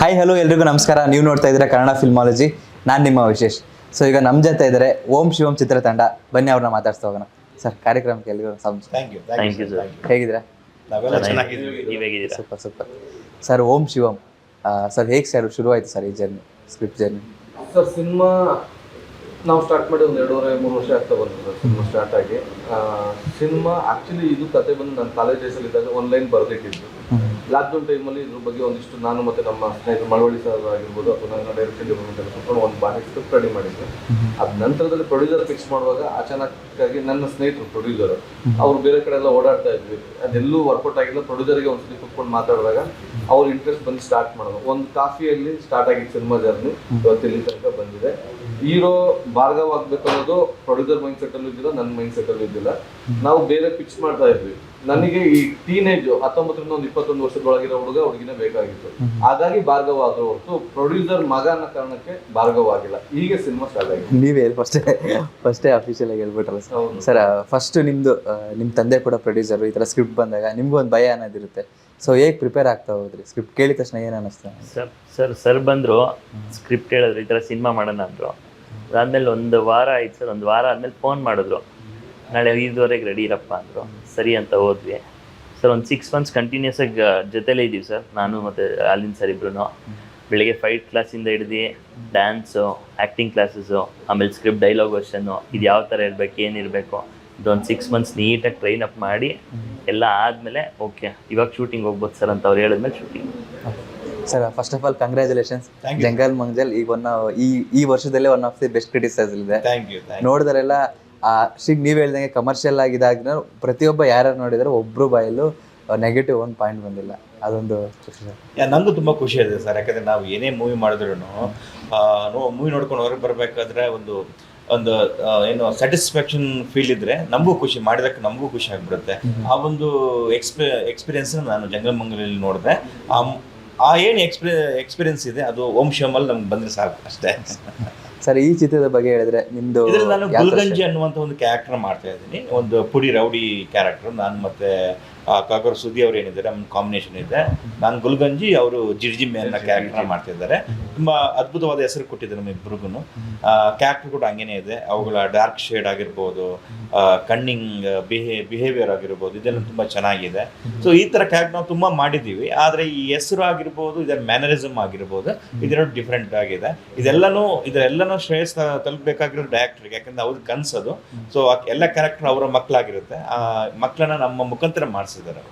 Hi hello ಎಲ್ರಿಗೂ ನಮಸ್ಕಾರ. ನೀವು ನೋಡ್ತಾ ಇದ್ದೀರಾ ಕನ್ನಡ ಫಿಲ್ಮಾಲಜಿ ನಾನು ನಿಮ್ಮ ವಿಶೇಷ್. ಸೊ ಈಗ ನಮ್ಮ ಜೊತೆ ಇದ್ದಾರೆ ಓಂ ಶಿವಂ ಚಿತ್ರತಂಡ. ಬನ್ನಿ ಅವ್ರನ್ನ ಮಾತಾಡ್ಸ್ತಾ ಹೋಗೋಣ. ಸರ್ ಕಾರ್ಯಕ್ರಮಕ್ಕೆ ಎಲ್ರಿಗೂ sir. ಹೇಗಿದ್ದೀರಾ? Super super sir Om Shivam. Sir ಹೇಗೆ ಸರ್ ಶುರುವಾಯಿತು ಸರ್ ಈ journey script journey sir cinema ನಾವು ಸ್ಟಾರ್ಟ್ ಮಾಡಿ ಒಂದು ಎರಡೂವರೆ ಮೂರು ವರ್ಷ ಆಗ್ತಾ ಬಂತು ಸರ್ ಸಿನಿಮಾ ಸ್ಟಾರ್ಟ್ ಆಗಿ. ಸಿನಿಮಾ ಆ್ಯಕ್ಚುಲಿ ಇದು ಕತೆ ಬಂದು ನಾನು ಕಾಲೇಜ್ ಡೇಸಲ್ಲಿ ಇದ್ದಾಗ ಆನ್ಲೈನ್ ಬರೆದಿಟ್ಟಿದ್ದು. ಲಾಕ್ಡೌನ್ ಟೈಮಲ್ಲಿ ಇದ್ರ ಬಗ್ಗೆ ಒಂದಿಷ್ಟು ನಾನು ಮತ್ತೆ ನಮ್ಮ ಸ್ನೇಹಿತರು ಮಳವಳ್ಳಿ ಸರ್ ಆಗಿರ್ಬೋದು ಅಥವಾ ನನ್ನ ಡೈರೆಕ್ಟರ್ ಡಿಪಾರ್ಟ್ಮೆಂಟ್ ಅಲ್ಲಿ ಕೂತ್ಕೊಂಡು ಒಂದು ಬಾರಿ ಸ್ಕ್ರಿಪ್ಟ್ ರೆಡಿ ಮಾಡಿದ್ದೆ. ಅದ ನಂತರದಲ್ಲಿ ಪ್ರೊಡ್ಯೂಸರ್ ಫಿಕ್ಸ್ ಮಾಡುವಾಗ ಅಚಾನಕ್ಕಾಗಿ ನನ್ನ ಸ್ನೇಹಿತರು ಪ್ರೊಡ್ಯೂಸರ್ ಅವ್ರು ಬೇರೆ ಕಡೆ ಎಲ್ಲ ಓಡಾಡ್ತಾ ಇದ್ವಿ. ಅದೆಲ್ಲೂ ವರ್ಕೌಟ್ ಆಗಿಲ್ಲ. ಪ್ರೊಡ್ಯೂಸರ್ಗೆ ಒಂದ್ಸತಿ ಕುತ್ಕೊಂಡು ಮಾತಾಡಿದಾಗ ಅವ್ರ ಇಂಟ್ರೆಸ್ಟ್ ಬಂದು ಸ್ಟಾರ್ಟ್ ಮಾಡೋದು. ಒಂದು ಕಾಫಿಯಲ್ಲಿ ಸ್ಟಾರ್ಟ್ ಆಗಿದ್ದು ಸಿನಿಮಾ ಜರ್ನಿ ಇವತ್ತಿಲ್ಲಿ ತನಕ ಬಂದಿದೆ. ಹೀರೋ ಭಾರ್ಗವಾಗ್ಬೇಕನ್ನೋದು ಅನ್ನೋದು ಪ್ರೊಡ್ಯೂಸರ್ ಮೈಂಡ್ ಸೆಟ್ ಅಲ್ಲೂ ಇದ್ದಿಲ್ಲ ನನ್ನ ಮೈಂಡ್ ಸೆಟ್ ಅಲ್ಲೂ ಇದ್ದಿಲ್ಲ. ನಾವು ಬೇರೆ ಪಿಚ್ ಮಾಡ್ತಾ ಇದ್ವಿ. ನನಗೆ ಈ ಟೀನೇಜ್ ಹತ್ತೊಂಬತ್ತರಿಂದ ಒಂದು ಇಪ್ಪತ್ತೊಂದು ವರ್ಷದೊಳಗಿರೋ ಹುಡುಗ ಹುಡುಗಿನ ಬೇಕಾಗಿತ್ತು. ಹಾಗಾಗಿ ಭಾರ್ಗವ್ ಆದ್ರೂ ಹೊರತು ಪ್ರೊಡ್ಯೂಸರ್ ಮಗ ಅನ್ನೋ ಕಾರಣಕ್ಕೆ ಭಾರ್ಗವಾಗಿಲ್ಲ. ಆಗಿಲ್ಲ ಹೀಗೆ ಸಿನಿಮಾ ಸ್ಟಾರ್ಟ್ ಆಗಿದೆ. ನೀವೇ ಹೇಳಿ ಫಸ್ಟೇ ಫಸ್ಟೇ ಅಫಿಷಿಯಲ್ ಆಗಿ ಹೇಳ್ಬಿಟ್ರಲ್ಲ ಸರ್ ಸರ್ ಫಸ್ಟ್ ನಿಮ್ದು ನಿಮ್ಮ ತಂದೆ ಕೂಡ ಪ್ರೊಡ್ಯೂಸರ್ ಈ ಥರ ಸ್ಕ್ರಿಪ್ಟ್ ಬಂದಾಗ ನಿಮ್ಗೂ ಒಂದು ಭಯ ಅನ್ನೋದಿರುತ್ತೆ. ಸೊ ಹೇಗೆ ಪ್ರಿಪೇರ್ ಆಗ್ತಾ ಹೋದ್ರಿ? ಸ್ಕ್ರಿಪ್ಟ್ ಕೇಳಿದ ತಕ್ಷಣ ಏನು ಅನ್ನಿಸ್ತಾ? ಸರ್ ಸರ್ ಸರ್ ಬಂದ್ರು ಸ್ಕ್ರಿಪ್ಟ್ ಹೇಳಿದ್ರು ಈ ಥರ ಸಿನಿಮಾ ಮಾಡೋಣ ಅಂದರು. ಅದಾದ್ಮೇಲೆ ಒಂದು ವಾರ ಆಯ್ತು ಸರ್ ಒಂದು ವಾರ ಆದ್ಮೇಲೆ ಫೋನ್ ಮಾಡಿದ್ರು. ನಾಳೆ ಐದುವರೆಗೆ ರೆಡಿ ಇರಪ್ಪ ಅಂದರು. ಸರಿ ಅಂತ ಹೋದ್ವಿ. ಸರ್ ಒಂದು ಸಿಕ್ಸ್ ಮಂತ್ಸ್ ಕಂಟಿನ್ಯೂಸ್ ಆಗಿ ಜೊತೆಲೇ ಇದ್ದೀವಿ ಸರ್ ನಾನು ಮತ್ತು ಅಲ್ಲಿನ ಸರ್ ಇಬ್ರು ಬೆಳಿಗ್ಗೆ ಫೈಟ್ ಕ್ಲಾಸಿಂದ ಹಿಡ್ದು ಡ್ಯಾನ್ಸು ಆ್ಯಕ್ಟಿಂಗ್ ಕ್ಲಾಸಸ್ಸು ಆಮೇಲೆ ಸ್ಕ್ರಿಪ್ಟ್ ಡೈಲಾಗ್ ವರ್ಷನ್ನು ಇದು ಯಾವ ಥರ ಇರಬೇಕು ಏನಿರಬೇಕು ಇದೊಂದು ಸಿಕ್ಸ್ ಮಂತ್ಸ್ ನೀಟಾಗಿ ಟ್ರೈನ್ ಅಪ್ ಮಾಡಿ ಎಲ್ಲ ಆದಮೇಲೆ ಓಕೆ ಇವಾಗ ಶೂಟಿಂಗ್ ಹೋಗ್ಬೋದು ಸರ್ ಅಂತ ಅವ್ರು ಹೇಳಿದ್ಮೇಲೆ shooting sir first of all congratulations. Jungle Mangal ಈಗ ಒನ್ ಈ ಈ ವರ್ಷದಲ್ಲೇ one of the best criticise ಇದೆ. ನೋಡಿದರೆಲ್ಲ ಆ ಸಿಗ್ ನೀವು ಹೇಳ್ದಂಗೆ ಕಮರ್ಷಿಯಲ್ ಆಗಿದಾಗ ಪ್ರತಿಯೊಬ್ಬ ಯಾರು ನೋಡಿದ್ರೆ ಒಬ್ರು ಬಾಯಲ್ಲೂ ನೆಗೆಟಿವ್ ಒಂದು ಪಾಯಿಂಟ್ ಬಂದಿಲ್ಲ. ಅದೊಂದು ನಂದು. ತುಂಬ ಖುಷಿ ಇದೆ ಸರ್. ಯಾಕಂದ್ರೆ ನಾವು ಏನೇ ಮೂವಿ ಮಾಡಿದ್ರು ಮೂವಿ ನೋಡ್ಕೊಂಡು ಹೊರಗೆ ಬರಬೇಕಾದ್ರೆ ಒಂದು ಒಂದು ಏನು ಸ್ಯಾಟಿಸ್ಫ್ಯಾಕ್ಷನ್ ಫೀಲ್ ಇದ್ರೆ ನಮಗೂ ಖುಷಿ ಮಾಡಿದಕ್ಕೆ ನಮಗೂ ಖುಷಿ ಆಗ್ಬಿಡುತ್ತೆ. ಆ ಒಂದು ಎಕ್ಸ್ಪಿ ಎಕ್ಸ್ಪೀರಿಯನ್ಸ್ ನಾನು ಜಂಗಲ್ ಮಂಗಲಲ್ಲಿ ನೋಡಿದೆ. ಆ ಏನು ಎಕ್ಸ್ಪೀರಿ ಎಕ್ಸ್ಪೀರಿಯನ್ಸ್ ಇದೆ ಅದು ಓಂ ಶಮಲ್ ನಮ್ಗೆ ಬಂದರೆ ಸಾಕು ಅಷ್ಟೇ. ಸರ್ ಈ ಚಿತ್ರದ ಬಗ್ಗೆ ಹೇಳಿದ್ರೆ ನಿಮ್ದು ಇದ್ರಲ್ಲಿ ನಾನು ಗುಲ್ಗಂಜಿ ಅನ್ನುವಂತ ಒಂದು ಕ್ಯಾರೆಕ್ಟರ್ ಮಾಡ್ತಾ ಇದ್ದೀನಿ. ಒಂದು ಪುಡಿ ರೌಡಿ ಕ್ಯಾರೆಕ್ಟರ್ ನಾನು ಮತ್ತೆ ಕಾಕರ್ ಸುದಿ ಅವ್ರು ಏನಿದ್ದಾರೆ ನಮ್ಮ ಕಾಂಬಿನೇಷನ್ ಇದೆ. ನಾನು ಗುಲ್ಗಂಜಿ ಅವರು ಜಿರ್ಜಿಮ್ಮೆ ಅನ್ನೋ ಕ್ಯಾರೆಕ್ಟರ್ ಮಾಡ್ತಾ ಇದ್ದಾರೆ ತುಂಬಾ ಅದ್ಭುತವಾದ ಹೆಸರು ಕೊಟ್ಟಿದ್ದಾರೆ ನಮ್ಮ ಇಬ್ಬರಿಗೂ ಕ್ಯಾರೆಕ್ಟರ್ ಕೂಡ ಹಂಗೇನೆ ಇದೆ. ಅವುಗಳ ಡಾರ್ಕ್ ಶೇಡ್ ಆಗಿರ್ಬೋದು ಕಣ್ಣಿಂಗ್ ಬಿಹೇ ಬಿಹೇವಿಯರ್ ಆಗಿರ್ಬೋದು ಇದೆಲ್ಲ ತುಂಬಾ ಚೆನ್ನಾಗಿದೆ. ಸೊ ಈ ತರ ಕ್ಯಾರೆಕ್ಟರ್ ನಾವು ತುಂಬಾ ಮಾಡಿದ್ದೀವಿ. ಆದ್ರೆ ಈ ಹೆಸರು ಆಗಿರ್ಬೋದು ಇದರ ಮ್ಯಾನರಿಸಮ್ ಆಗಿರ್ಬೋದು ಇದೆರಡು ಡಿಫ್ರೆಂಟ್ ಆಗಿದೆ. ಇದೆಲ್ಲನೂ ಇದೆಲ್ಲನೂ ಶ್ರೇಯಸ್ ತಲುಪಬೇಕಾಗಿರೋ ಡೈರೆಕ್ಟರ್ಗೆ ಯಾಕಂದ್ರೆ ಅವ್ರಿಗೆ ಕನ್ಸೋದು ಸೊ ಎಲ್ಲ ಕ್ಯಾರೆಕ್ಟರ್ ಅವರ ಮಕ್ಕಳಾಗಿರುತ್ತೆ ಆ ಮಕ್ಕಳನ್ನ ನಮ್ಮ ಮುಖಾಂತರ ಮಾಡಿಸಿದ್ದಾರೆ